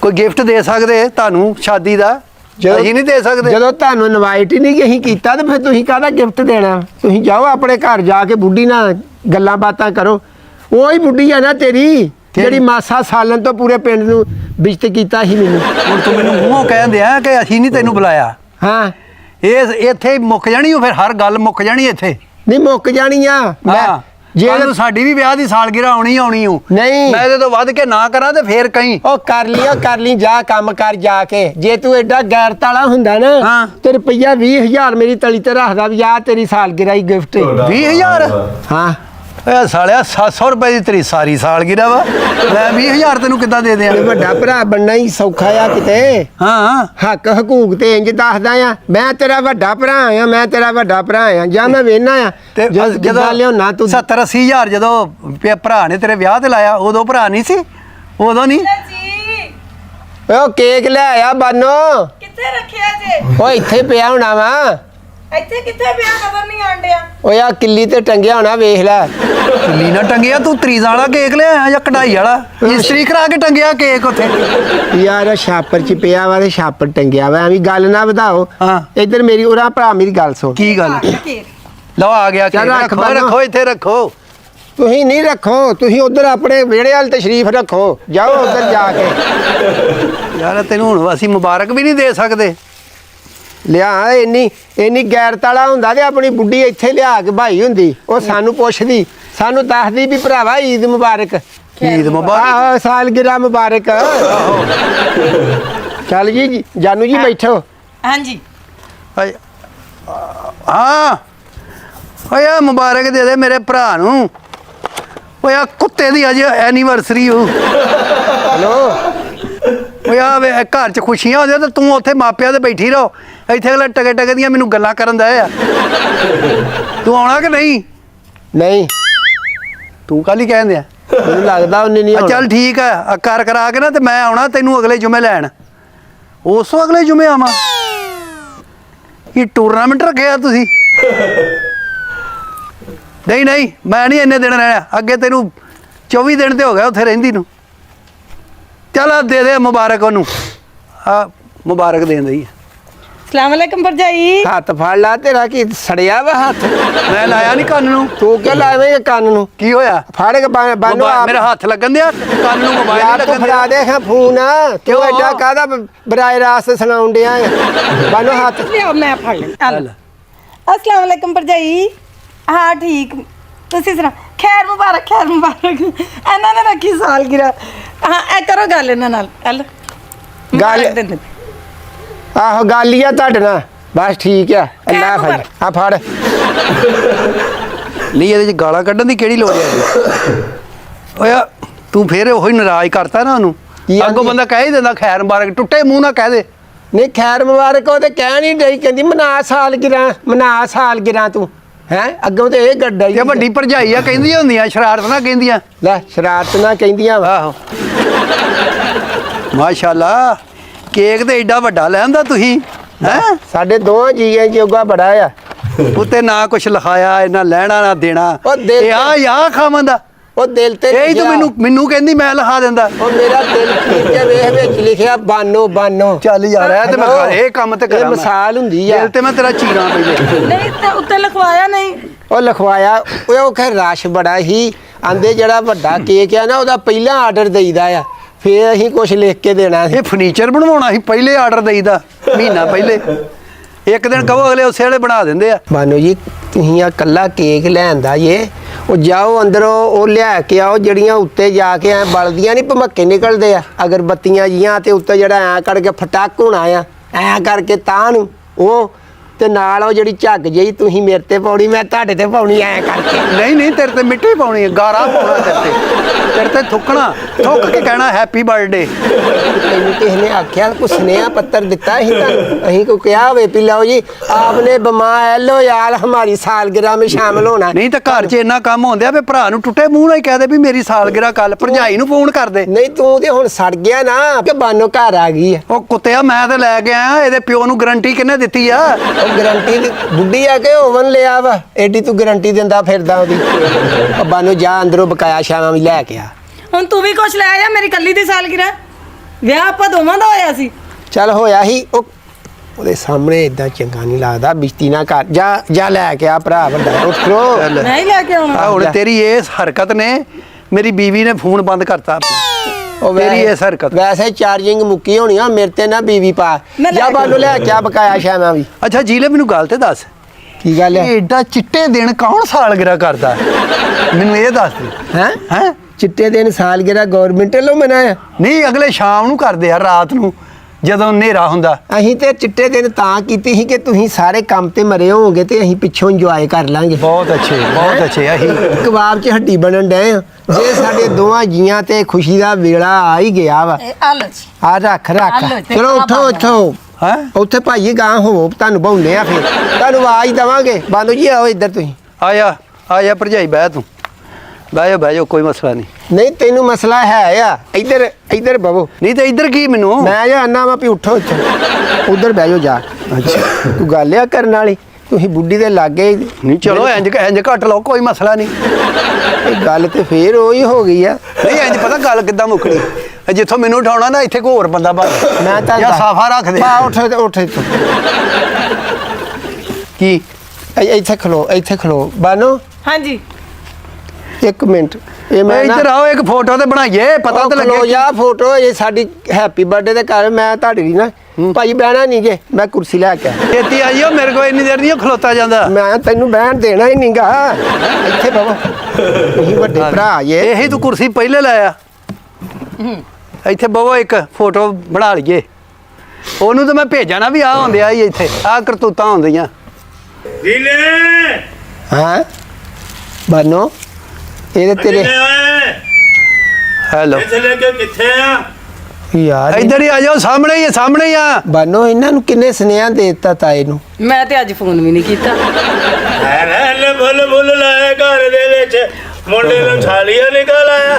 ਕੋਈ ਗਿਫਟ ਦੇ ਸਕਦੇ ਤੁਹਾਨੂੰ ਸ਼ਾਦੀ ਦਾ। ਜਦੋਂ- ਅਸੀਂ ਨਹੀਂ ਦੇ ਸਕਦੇ। ਜਦੋਂ ਤੁਹਾਨੂੰ ਇਨਵਾਈਟ ਹੀ ਨਹੀਂ ਅਸੀਂ ਕੀਤਾ ਤੇ ਫਿਰ ਤੁਸੀਂ ਕਾਹਦਾ ਗਿਫਟ ਦੇਣਾ? ਤੁਸੀਂ ਜਾਓ ਆਪਣੇ ਘਰ ਜਾ ਕੇ ਬੁੱਢੀ ਨਾਲ ਗੱਲਾਂ ਬਾਤਾਂ ਕਰੋ। ਉਹੀ ਬੁੱਢੀ ਆ ਨਾ ਤੇਰੀ ਜਿਹੜੀ ਮਾਸਾ ਸਾਲਨ ਤੋਂ ਪੂਰੇ ਪਿੰਡ ਨੂੰ ਬਿਜਤ ਕੀਤਾ ਸੀ ਮੈਨੂੰ। ਹੁਣ ਤੂੰ ਮੈਨੂੰ ਮੂੰਹੋਂ ਕਹਿੰਦੇ ਆ ਕਿ ਅਸੀਂ ਨਹੀਂ ਤੈਨੂੰ ਬੁਲਾਇਆ। ਹਾਂ। ਇਹ ਇੱਥੇ ਹੀ ਮੁੱਕ ਜਾਣੀ ਉਹ ਫਿਰ ਹਰ ਗੱਲ ਮੁੱਕ ਜਾਣੀ ਇੱਥੇ। ਨਹੀਂ ਮੁੱਕ ਜਾਣੀ ਆ। ਮੈਂ ਹਾਂ। ਜੇ ਜੇ ਸਾਡੀ ਵੀ ਵਿਆਹ ਦੀ ਸਾਲਗਿਰਾ ਆਉਣੀ ਆਉਣੀ ਹੂੰ ਨਹੀਂ। ਮੈਂ ਇਹਦੇ ਤੋਂ ਵੱਧ ਕੇ ਨਾ ਕਰਾਂ ਤੇ ਫੇਰ ਕਹੀਂ। ਉਹ ਕਰ ਲਿਆ ਕਰ ਲਈ ਜਾ ਕੰਮ ਕਰ ਜਾ ਕੇ। ਜੇ ਤੂੰ ਐਡਾ ਗੈਰਤ ਵਾਲਾ ਹੁੰਦਾ ਨਾ ਹਾਂ। ਤੇ ਰੁਪਈਆ 20000 ਮੇਰੀ ਤਲੀ ਤੇ ਰੱਖਦਾ ਵੀ ਆ ਤੇਰੀ ਸਾਲਗਿਰਾ ਹੀ ਗਿਫਟ ਵੀਹ ਹਜ਼ਾਰ? ਹਾਂ। ਓਏ ਸਾਲਿਆ 700 ਰੁਪਏ ਦੀ ਤੇਰੀ ਸਾਰੀ ਸਾਲਗਿਰਾ ਵਾ। ਮੈਂ 20000 ਤੈਨੂੰ ਕਿੱਦਾਂ ਦੇ ਦਿਆਂ? ਇਹ ਵੱਡਾ ਭਰਾ ਬਣਨਾ ਹੀ ਸੌਖਾ ਆ ਕਿਤੇ। ਹਾਂ ਹੱਕ ਹਕੂਕ ਤੇ ਇੰਜ ਦੱਸਦਾ ਆ ਮੈਂ ਤੇਰਾ ਵੱਡਾ ਭਰਾ ਆ ਮੈਂ ਤੇਰਾ ਵੱਡਾ ਭਰਾ ਆ ਜਾਂ ਮੈਂ ਵੇਨਾ ਆ। ਤੇ ਜਦ ਲਿਆਉਣਾ ਤੂੰ? 70 80 ਹਜ਼ਾਰ ਜਦੋਂ ਪ- ਭਰਾ ਨੇ ਤੇਰੇ ਵਿਆਹ ਤੇ ਲਾਇਆ ਉਦੋਂ ਭਰਾ ਨਹੀਂ ਸੀ? ਉਦੋਂ ਨਹੀਂ? ਉਹ ਕੇਕ ਲੈ ਆਇਆ ਬਾਨੋ। ਕਿੱਥੇ ਰੱਖਿਆ ਜੇ? ਓ ਇੱਥੇ ਪਿਆ ਹੋਣਾ ਵਾ। ਇੱਥੇ ਕਿੱਥੇ ਪਿਆ ਨਜ਼ਰ ਨਹੀਂ ਆਂਡਿਆ ਓਏ ਆ ਕਿੱਲੀ ਤੇ ਟੰਗਿਆ ਹੋਣਾ ਵੇਖ ਲੈ। ਕਿੱਲੀ ਨਾ ਟੰਗਿਆ ਤੂੰ ਤਰੀਜ਼ਾਂ ਵਾਲਾ ਕੇਕ ਲਿਆਇਆ ਜਾਂ ਕਢਾਈ ਵਾਲਾ? ਇਸਤਰੀ ਕਰਾ ਕੇ ਟੰਗਿਆ ਕੇਕ ਉੱਥੇ। ਯਾਰ ਛਾਪਰ ਚ ਪਿਆ ਵਾ ਤੇ ਛਾਪਰ ਟੰਗਿਆ ਵਾ ਐਵੇਂ ਗੱਲ ਨਾ ਵਧਾਓ। ਹਾਂ। ਇੱਧਰ ਮੇਰੀ ਉਰਾ ਭਰਾ ਮੇਰੀ ਗੱਲ ਸੁਣ। ਕੀ ਗੱਲ? ਕੇਕ ਲਓ ਆ ਗਿਆ ਕੇਕ। ਚੱਲ ਰੱਖ। ਰੱਖੋ ਇੱਥੇ ਰੱਖੋ। ਤੁਸੀਂ ਨਹੀਂ ਰੱਖੋ ਤੁਸੀਂ ਉਧਰ ਆਪਣੇ ਵਿਹੜੇ ਵਾਲ ਤਸ਼ਰੀਫ ਰੱਖੋ। ਜਾਓ ਉਧਰ ਜਾ ਕੇ। ਯਾਰ ਤੈਨੂੰ ਹੁਣ ਅਸੀਂ ਮੁਬਾਰਕ ਵੀ ਨਹੀਂ ਦੇ ਸਕਦੇ। ਲਿਆ ਇੰਨੀ ਇੰਨੀ ਗੈਰਤ ਵਾਲਾ ਹੁੰਦਾ ਤੇ ਆਪਣੀ ਬੁੱਢੀ ਇੱਥੇ ਲਿਆ ਕੇ ਭਾਈ ਹੁੰਦੀ ਉਹ ਸਾਨੂੰ ਪੁੱਛਦੀ ਸਾਨੂੰ ਦੱਸਦੀ ਵੀ ਭਰਾਵਾ ਈਦ ਮੁਬਾਰਕ। ਈਦ ਮੁਬਾਰਕ? ਆਹੋ ਸਾਲਗਿਰਾ ਮੁਬਾਰਕ। ਚੱਲ ਜੀ ਜਾਨੂ ਜੀ ਬੈਠੋ। ਹਾਂਜੀ। ਹਾਏ। ਹਾਂ। ਓਏ ਆ ਮੁਬਾਰਕ ਦੇ ਦੇ ਮੇਰੇ ਭਰਾ ਨੂੰ। ਓਏ ਆ ਕੁੱਤੇ ਦੀ ਅੱਜ ਐਨੀਵਰਸਰੀ ਹੋ ਹਲੋ। ਓਏ ਆ ਵੇ ਘਰ 'ਚ ਖੁਸ਼ੀਆਂ ਹੁੰਦੀਆਂ ਤੇ ਤੂੰ ਉੱਥੇ ਮਾਪਿਆਂ ਦੇ ਬੈਠੀ ਰਹੋ। ਇੱਥੇ ਅਗਲਾ ਟਕੇ ਟਕੇ ਦੀਆਂ ਮੈਨੂੰ ਗੱਲਾਂ ਕਰਨ ਦਾ ਆ। ਤੂੰ ਆਉਣਾ ਕਿ ਨਹੀਂ? ਨਹੀਂ। ਤੂੰ ਕੱਲ ਕਹਿੰਦੇ ਆ। ਮੈਨੂੰ ਲੱਗਦਾ ਉਹਨੇ ਨਹੀਂ ਆਉਣਾ। ਚੱਲ ਠੀਕ ਆ ਆ ਕਰ ਕਰਾ ਕੇ ਨਾ ਤੇ ਮੈਂ ਆਉਣਾ ਤੈਨੂੰ ਅਗਲੇ ਜੁਮੇ ਲੈਣ। ਉਸ ਤੋਂ ਅਗਲੇ ਜੁਮੇ ਆਵਾਂ। ਕੀ ਟੂਰਨਾਮੈਂਟ ਰੱਖਿਆ ਤੁਸੀਂ। ਨਹੀਂ ਨਹੀਂ ਮੈਂ ਨਹੀਂ ਇੰਨੇ ਦਿਨ ਰਹਿਣਾ। ਅੱਗੇ ਤੈਨੂੰ 24 ਦਿਨ ਤੇ ਹੋ ਗਿਆ ਉੱਥੇ ਰਹਿੰਦੀ ਨੂੰ। ਚੱਲ ਆ ਦੇ ਦੇ ਮੁਬਾਰਕ ਉਹਨੂੰ। ਆ ਮੁਬਾਰਕ ਦੇਣ ਦਈ ਸਲਾਮ ਅਲੈਕਮ ਭਰਜਾਈ। ਹੱਥ ਫੜ ਲਾ ਤੇਰਾ ਕੀ ਸੜਿਆ ਵਾ ਹੱਥ? ਮੈਂ ਲਾਇਆ ਨਹੀਂ ਕੰਨ ਨੂੰ। ਤੂੰ ਕਿਉਂ ਲਾਵੇਂ ਕੰਨ ਨੂੰ? ਕੀ ਹੋਇਆ? ਫੜ ਕੇ ਬਾਨੋ ਆਪ। ਮੇਰਾ ਹੱਥ ਲੱਗਣ ਦਿਆ ਕੰਨ ਨੂੰ ਮੋਬਾਈਲ ਯਾਰ ਨਹੀਂ ਤੂੰ ਲੱਗਣ ਫੜਾ ਦਿਆ ਦੇ ਖਾਂ ਫੋਨ। ਤੂੰ ਕਿਉਂ? ਐਡਾ ਕਾਹਦਾ ਬਰਾਏ ਰਾਸਤੇ ਸੁਣਾਉਣ ਡਿਆ ਆ ਬਾਨੋ ਹੱਥ। ਲਿਆਓ ਮੈਂ ਫੜ ਲੈ। ਚੱਲ। ਅਸਲਾਮ ਅਲੈਕਮ ਭਰਜਾਈ। ਹਾਂ ਠੀਕ। ਤੁਸੀਂ ਸੁਣਾ ਖੈਰ ਮੁਬਾਰਕ ਖੈਰ ਮੁਬਾਰਕ। ਇਹਨਾਂ ਨੇ ਰੱਖੀ ਸਾਲਗਿਰਾ। ਹਾਂ ਇਹ ਕਰੋ ਗੱਲ ਇਹਨਾਂ ਨਾਲ। ਗੱਲ- ਦਿੰਦੇ ਆਹੋ ਗੱਲ ਹੀ ਆ ਤੁਹਾਡੇ ਨਾਲ। ਬਸ ਠੀਕ ਆ। ਅੱਲਾ ਫੜ ਆ ਫੜ। ਨਹੀਂ ਇਹਦੇ ਚ ਗਾਲਾਂ ਕੱਢਣ ਦੀ ਕਿਹੜੀ ਲੋੜ ਹੈ ਓਏ ਤੂੰ ਫੇਰ ਉਹੀ ਨਾਰਾਜ਼ ਕਰਤਾ ਨਾ ਉਹਨੂੰ। ਅੱਗੋਂ? ਬੰਦਾ ਕਹਿ ਹੀ ਦਿੰਦਾ ਖੈਰ ਮੁਬਾਰਕ। ਟੁੱਟੇ ਮੂੰਹ ਨਾਲ ਕਹਿ ਦੇ। ਨਹੀਂ ਖੈਰ ਮੁਬਾਰਕ ਉਹ ਤੇ ਕਹਿ ਨਹੀਂ ਡਈ ਕਹਿੰਦੀ ਮਨਾ ਸਾਲ ਗਿਰਾਂ ਮਨਾ ਸਾਲ ਗਿਰਾਂ ਤੂੰ। ਹੈ? ਅੱਗੋਂ ਤੇ ਇਹ ਗੱਡਾ ਹੀ ਇਹ ਵੱਡੀ ਭਰਜਾਈ ਆ ਕਹਿੰਦੀਆਂ ਹੁੰਦੀਆਂ ਸ਼ਰਾਰਤ ਨਾ ਕਹਿੰਦੀਆਂ। ਲੈ ਸ਼ਰਾਰਤ ਨਾ ਕਹਿੰਦੀਆਂ ਵਾ। ਆਹੋ। ਮਾਸ਼ਾਅੱਲਾ। ਕੇਕ ਤੇ ਏਡਾ ਵੱਡਾ ਲੈ ਆਂਦਾ ਤੁਸੀਂ? ਹੈ? ਸਾਡੇ ਦੋਹਾਂ ਜੀਆਂ ਜੋਗਾ ਬੜਾ ਆ। ਉੱਤੇ ਨਾ ਕੁਛ ਲਿਖਾਇਆ ਇਹਨਾਂ ਲੈਣਾ ਨਾ ਦੇਣਾ। ਉਹ ਦਿਲ ਆ ਯਾ ਖਾਵਾਂ ਦਾ? ਉਹ ਦਿਲ ਤੇ ਇਹ ਹੀ ਤੂੰ ਲਿਖਿਆ। ਮੈਨੂੰ ਮੈਨੂੰ ਕਹਿੰਦੀ ਮੈਂ ਲਿਖਾ ਦਿੰਦਾ। ਉਹ ਮੇਰਾ ਦਿਲ ਖੀਚ ਕੇ ਵੇਖ ਵਿੱਚ ਲਿਖਿਆ ਬਾਨੋ ਬਾਨੋ। ਚੱਲ ਯਾਰ ਇਹ ਤੇ ਮੈਂ। ਕਰ- ਇਹ ਕੰਮ ਤੇ ਇਹ ਕਰਾਂ ਮੈਂ। ਮਿਸਾਲ ਹੁੰਦੀ ਆ। ਦਿਲ ਤੇ ਮੈਂ ਤੇਰਾ ਚੀਰਾਂ ਪਈਏ ਨਹੀਂ ਤੇ ਉੱਤੇ ਲਿਖਵਾਇਆ ਨਹੀਂ। ਉਹ ਲਿਖਵਾਇਆ ਉਹ ਉਹ ਖੈਰ ਰਸ਼ ਬੜਾ ਹੀ। ਆਂਦੇ ਜਿਹੜਾ ਵੱਡਾ ਕੇਕ ਆ ਨਾ ਉਹਦਾ ਪਹਿਲਾਂ ਆਰਡਰ ਦੇਈਦਾ ਆ। ਫੇਰ ਅਸੀਂ ਕੁਝ ਲਿਖ ਕੇ ਦੇਣਾ ਸੀ। ਇਹ ਫਰਨੀਚਰ ਬਣਵਾਉਣਾ ਸੀ ਪਹਿਲੇ ਆਰਡਰ ਦੇਈਦਾ ਮਹੀਨਾ ਪਹਿਲੇ। ਇੱਕ ਦਿਨ ਕਹੋ ਅਗਲੇ ਉਸੇ ਵੇਲੇ ਬਣਾ ਦਿੰਦੇ ਆ। ਬਾਨੋ ਜੀ ਤੁਸੀਂ ਆ ਕੱਲਾ ਕੇਕ ਲੈਂਦਾ ਜੇ ਉਹ ਜਾਓ ਅੰਦਰੋਂ ਉਹ ਲਿਆ ਕੇ ਆਓ ਜਿਹੜੀਆਂ ਉੱਤੇ ਜਾ ਕੇ ਐ ਬਲਦੀਆਂ ਨਹੀਂ ਭਮੱਕੇ ਨਿਕਲਦੇ ਆ। ਅਗਰ ਬੱਤੀਆਂ ਜੀਆਂ ਤੇ ਉੱਤੇ ਜਿਹੜਾ ਐ ਕਰਕੇ ਫਟਾਕ ਹੋਣਾ ਆ ਐ ਕਰਕੇ ਤਾਂ ਨੂੰ ਉਹ ਤੇ ਨਾਲ ਉਹ ਜਿਹੜੀ ਝੱਗ ਜਿਹੀ ਤੁਸੀਂ ਮੇਰੇ ਤੇ ਪਾਉਣੀ ਮੈਂ ਤੁਹਾਡੇ ਤੇ ਪਾਉਣੀ ਐ ਕਰਕੇ। ਨਹੀਂ ਨਹੀਂ ਤੇਰੇ ਤੇ ਮਿੱਠੀ ਪਾਉਣੀ ਹੈ ਗਾਰਾ ਪਾਉਣਾ ਤੇਰੇ ਤੇ। ਤੇਰੇ ਤੇ ਥੁੱਕਣਾ ਥੁੱਕ ਕੇ ਕਹਿਣਾ ਹੈਪੀ ਬਰਥਡੇ ਤੈਨੂੰ ਕਿਸੇ ਨੇ ਆਖਿਆ ਕੋ ਸੁਨੇਹਾ ਪੱਤਰ ਦਿੱਤਾ ਸੀ ਤੁਹਾਨੂੰ ਅਸੀਂ ਕੋ ਕਿਹਾ ਹੋਵੇ ਵੀ ਲਓ ਜੀ ਆਪਨੇ ਬਮਾਇਲ ਹੋ ਯਾਰ ਹਮਾਰੀ ਸਾਲਗਿਰਾ ਮੇ ਸ਼ਾਮਲ ਹੋਣਾ ਨਹੀਂ ਤਾਂ ਘਰ 'ਚ ਇੰਨਾ ਕੰਮ ਹੁੰਦਿਆ ਵੀ ਭਰਾ ਨੂੰ ਟੁੱਟੇ ਮੂੰਹ ਨਾਲ ਹੀ ਕਹਿ ਦੇ ਵੀ ਮੇਰੀ ਸਾਲਗਿਰਾ ਕੱਲ ਭਰਜਾਈ ਨੂੰ ਫੋਨ ਕਰ ਦੇ। ਨਹੀਂ ਤੂੰ ਤੇ ਹੁਣ ਸੜ ਗਿਆ ਨਾ ਕਿ ਬਾਨੋ ਘਰ ਆ ਗਈ ਆ ਉਹ ਕੁੱਤਿਆ ਮੈਂ ਤੇ ਲੈ ਕੇ ਆਇਆ ਇਹਦੇ ਪਿਓ ਨੂੰ ਗਰੰਟੀ ਕਿੰਨੇ ਦਿੱਤੀ ਆ? ਉਹ ਗਰੰਟੀ ਦੀ। ਬੁੱਢੀ ਆ ਕੇ ਓਵਨ ਲਿਆ ਵਾ ਐਡੀ ਤੂੰ ਗਰੰਟੀ ਦਿੰਦਾ ਫਿਰਦਾ ਉਹਦੀ। ਉਹ ਬਾਨੋ ਜਾ ਅੰਦਰੋਂ ਬਕਾਇਆ ਸ਼ਾਮਾਂ ਵੀ ਲੈ ਕੇ ਆ। ਹੁਣ ਤੂੰ ਵੀ ਕੁਛ ਲੈ ਆ ਮੇਰੀ ਕੱਲੀ ਦੀ ਸਾਲਗਿਰਾ ਵਿਆਹ ਆਪਾਂ ਦੋਵਾਂ ਦਾ ਹੋਇਆ ਸੀ। ਚੱਲ ਹੋਇਆ ਹੀ ਉਹ ਉਹਦੇ ਸਾਹਮਣੇ ਇਦਾਂ ਚੰਗਾ ਨਹੀਂ ਲੱਗਦਾ ਬਿਸ਼ਤੀ ਨਾ ਕਰ। ਜਾ ਜਾ ਲੈ ਕੇ ਆ ਭਰਾ ਵੱਡਾ ਉੱਠ। ਮੈਂ ਹੀ ਲੈ ਕੇ ਆਉਣਾ। ਆ ਹੁਣ ਤੇਰੀ ਇਸ ਹਰਕਤ ਨੇ ਮੇਰੀ ਬੀਵੀ ਨੇ ਫੋਨ ਬੰਦ ਕਰਤਾ। ਆਪਣਾ ਉਹ ਤੇਰੀ ਇਸ ਹਰਕਤ। ਵੈਸੇ ਚਾਰਜਿੰਗ ਮੁੱਕੀ ਹੋਣੀ ਆ ਮੇਰੇ ਤੇ ਨਾ ਬੀਵੀ ਪਾ। ਜਾ ਬਾਨੋ ਲੈ ਕੇ ਆ ਬਕਾਇਆ ਸ਼ਾਮਾਂ ਵੀ। ਅੱਛਾ ਜੀਲੇ ਮੈਨੂੰ ਗੱਲ ਤੇ ਦੱਸ। ਕੀ ਗੱਲ ਹੈ? ਇਹ ਏਡਾ ਚਿੱਟੇ ਦਿਨ ਕੌਣ ਸਾਲਗਿਰਾ ਕਰਦਾ? ਮੈਨੂੰ ਇਹ ਦੱਸ। ਦੇ ਹੈ? ਹੈ? ਚਿੱਟੇ ਦਿਨ ਸਾਲਗਿਰਾ ਗਵਰਨਮੈਂਟ ਵੱਲੋਂ ਮਨਾਇਆ? ਨਹੀਂ ਅਗਲੇ ਸ਼ਾਮ ਨੂੰ ਕਰਦੇ ਆ ਰਾਤ ਨੂੰ ਜਦੋਂ ਹਨੇਰਾ ਹੁੰਦਾ। ਅਸੀਂ ਤੇ ਚਿੱਟੇ ਦਿਨ ਤਾਂ ਕੀਤੀ ਸੀ ਕਿ ਤੁਸੀਂ ਸਾਰੇ ਕੰਮ ਤੇ ਮਰੇ ਹੋਵੋਗੇ ਤੇ ਅਸੀਂ ਪਿੱਛੋਂ ਇੰਜੋਏ ਕਰ ਲਾਂਗੇ। ਬਹੁਤ ਅੱਛੇ ਬਹੁਤ ਅੱਛੇ ਆਹੀ ਕਬਾਬ 'ਚ ਹੱਡੀ ਬਣਨ ਡਏ ਆ। ਜੇ ਸਾਡੇ ਦੋਵਾਂ ਜੀਆਂ ਤੇ ਖੁਸ਼ੀ ਦਾ ਵੇਲਾ ਆ ਹੀ ਗਿਆ ਵਾ। ਇਹ ਆ ਲਓ ਜੀ। ਆ ਰੱਖ ਰੱਖ। ਆ ਲਓ ਤੇ ਚਲੋ ਉੱਠੋ। ਉੱਠੋ। ਹੈ? ਉੱਥੇ ਭਾਈ ਗਾਂ ਹੋਵੋ ਤੁਹਾਨੂੰ ਬਹਾਉਂਦੇ ਆ ਫਿਰ। ਤੁਹਾਨੂੰ ਆਵਾਜ਼ ਦਵਾਂਗੇ। ਬੰਦੋ ਜੀ ਆਓ ਇੱਧਰ ਤੁਸੀਂ। ਆਇਆ ਆਇਆ ਭਰਜਾਈ ਬਹਿ ਤੂੰ। ਬਹਿ ਜਾ ਬਹਿ ਜਾ ਕੋਈ ਮਸਲਾ ਨਹੀਂ। ਨਹੀਂ ਤੈਨੂੰ ਮਸਲਾ ਹੈ ਆ। ਇੱਧਰ ਇੱਧਰ ਬਵੋ। ਨਹੀਂ ਤੇ ਇੱਧਰ ਕੀ ਮੈਨੂੰ? ਮੈਂ ਜਾਂ ਅੰਨਾ ਵਾ ਵੀ ਉੱਠੋ ਇੱਥੋਂ। ਉਧਰ ਬਹਿ ਜਾਓ ਜਾ। ਅੱਛਾ। ਤੂੰ ਗੱਲ ਆ ਕਰਨ ਵਾਲੀ। ਤੁਸੀਂ ਬੁੱਢੀ ਦੇ ਲਾਗੇ ਨਹੀਂ ਚਲੋ ਇੰਜ ਇੰਜ ਘੱਟ ਲਓ ਕੋਈ ਮਸਲਾ ਨਹੀਂ। ਗੱਲ ਤੇ ਫੇਰ ਉਹੀ ਹੋ ਗਈ ਆ। ਨਹੀਂ ਇੰਜ ਪਤਾ ਗੱਲ ਕਿੱਦਾਂ ਮੁੱਕਣੀ? ਜਿੱਥੋਂ ਮੈਨੂੰ ਉਠਾਉਣਾ ਨਾ ਇੱਥੇ ਕੋਈ ਹੋਰ ਬੰਦਾ ਬਸ। ਮੈਂ ਤਾਂ ਜਾਂ ਸਾਫਾ ਰੱਖ ਦੇ। ਬਾ ਉੱਠ ਉੱਠ ਇੱਥੋਂ। ਕੀ? ਇ- ਇੱਥੇ ਖਲੋ ਇੱਥੇ ਖਲੋ। ਬਾਨੋ? ਹਾਂਜੀ। ਇੱਕ ਮਿੰਟ। ਇਹ ਮੈਂ ਨਾ ਇੱਧਰ ਆਓ ਇੱਕ ਫੋਟੋ ਤੇ ਬਣਾਈਏ ਪਤਾ ਤਾਂ ਲੱਗੇ ਜਾ ਫੋਟੋ ਇਹ ਸਾਡੀ ਹੈਪੀ ਬਰਥਡੇ ਦੇ ਘਰ ਮੈਂ ਤੁਹਾਡੀ ਨਾ ਭਾਈ ਬਹਿਣਾ ਨਹੀਂ ਜੇ ਮੈਂ ਕੁਰਸੀ ਲੈ ਕੇ ਆਇਆ। ਛੇਤੀ ਆਈਓ ਮੇਰੇ ਕੋਲ ਇੰਨੀ ਦੇਰ ਨਹੀਂ ਖਲੋਤਾ ਜਾਂਦਾ। ਮੈਂ ਤੈਨੂੰ ਬਹਿਣ ਦੇਣਾ ਹੀ ਨਹੀਂਗਾ ਇੱਥੇ ਬਵੋ ਤੁਸੀਂ ਵੱਡੇ ਭਰਾ ਜੇ। ਇਹੀ ਤੂੰ ਕੁਰਸੀ ਪਹਿਲੇ ਲਾਇਆ ਇੱਥੇ ਬਵੋ ਇੱਕ ਫੋਟੋ ਬਣਾ ਲਈਏ। ਉਹਨੂੰ ਤਾਂ ਮੈਂ ਭੇਜਾਂ ਨਾ ਵੀ ਆ ਹੁੰਦੇ ਆ ਇੱਥੇ ਆ ਕਰਤੂਤਾਂ ਹੁੰਦੀਆਂ। ਢੀਲੇ ਹਾਂ? ਬਾਨੋ? ਇਹਦੇ ਤੇਰੇ ਓਏ ਹੈਲੋ ਇੱਥੇ ਲੈ ਕੇ ਕਿੱਥੇ ਆ? ਯਾਰ ਇੱਧਰ ਹੀ ਆ ਜਾਓ ਸਾਹਮਣੇ ਹੀ ਆ, ਸਾਹਮਣੇ ਹੀ ਆ। ਬਾਨੋ ਇਹਨਾਂ ਨੂੰ ਕਿੰਨੇ ਸੁਨੇਹਾ ਦੇ ਦਿੱਤਾ ਤਾਏ ਨੂੰ? ਮੈਂ ਤੇ ਅੱਜ ਫੋਨ ਵੀ ਨਹੀਂ ਕੀਤਾ। ਹੈ ਲੈ ਬੁੱਲ ਬੁੱਲ ਲਾਇਆ ਘਰ ਦੇ ਵਿੱਚ। ਮੁੰਡੇ ਨੂੰ ਛਾਲੀਆਂ ਨਿਕਲ ਆਇਆ।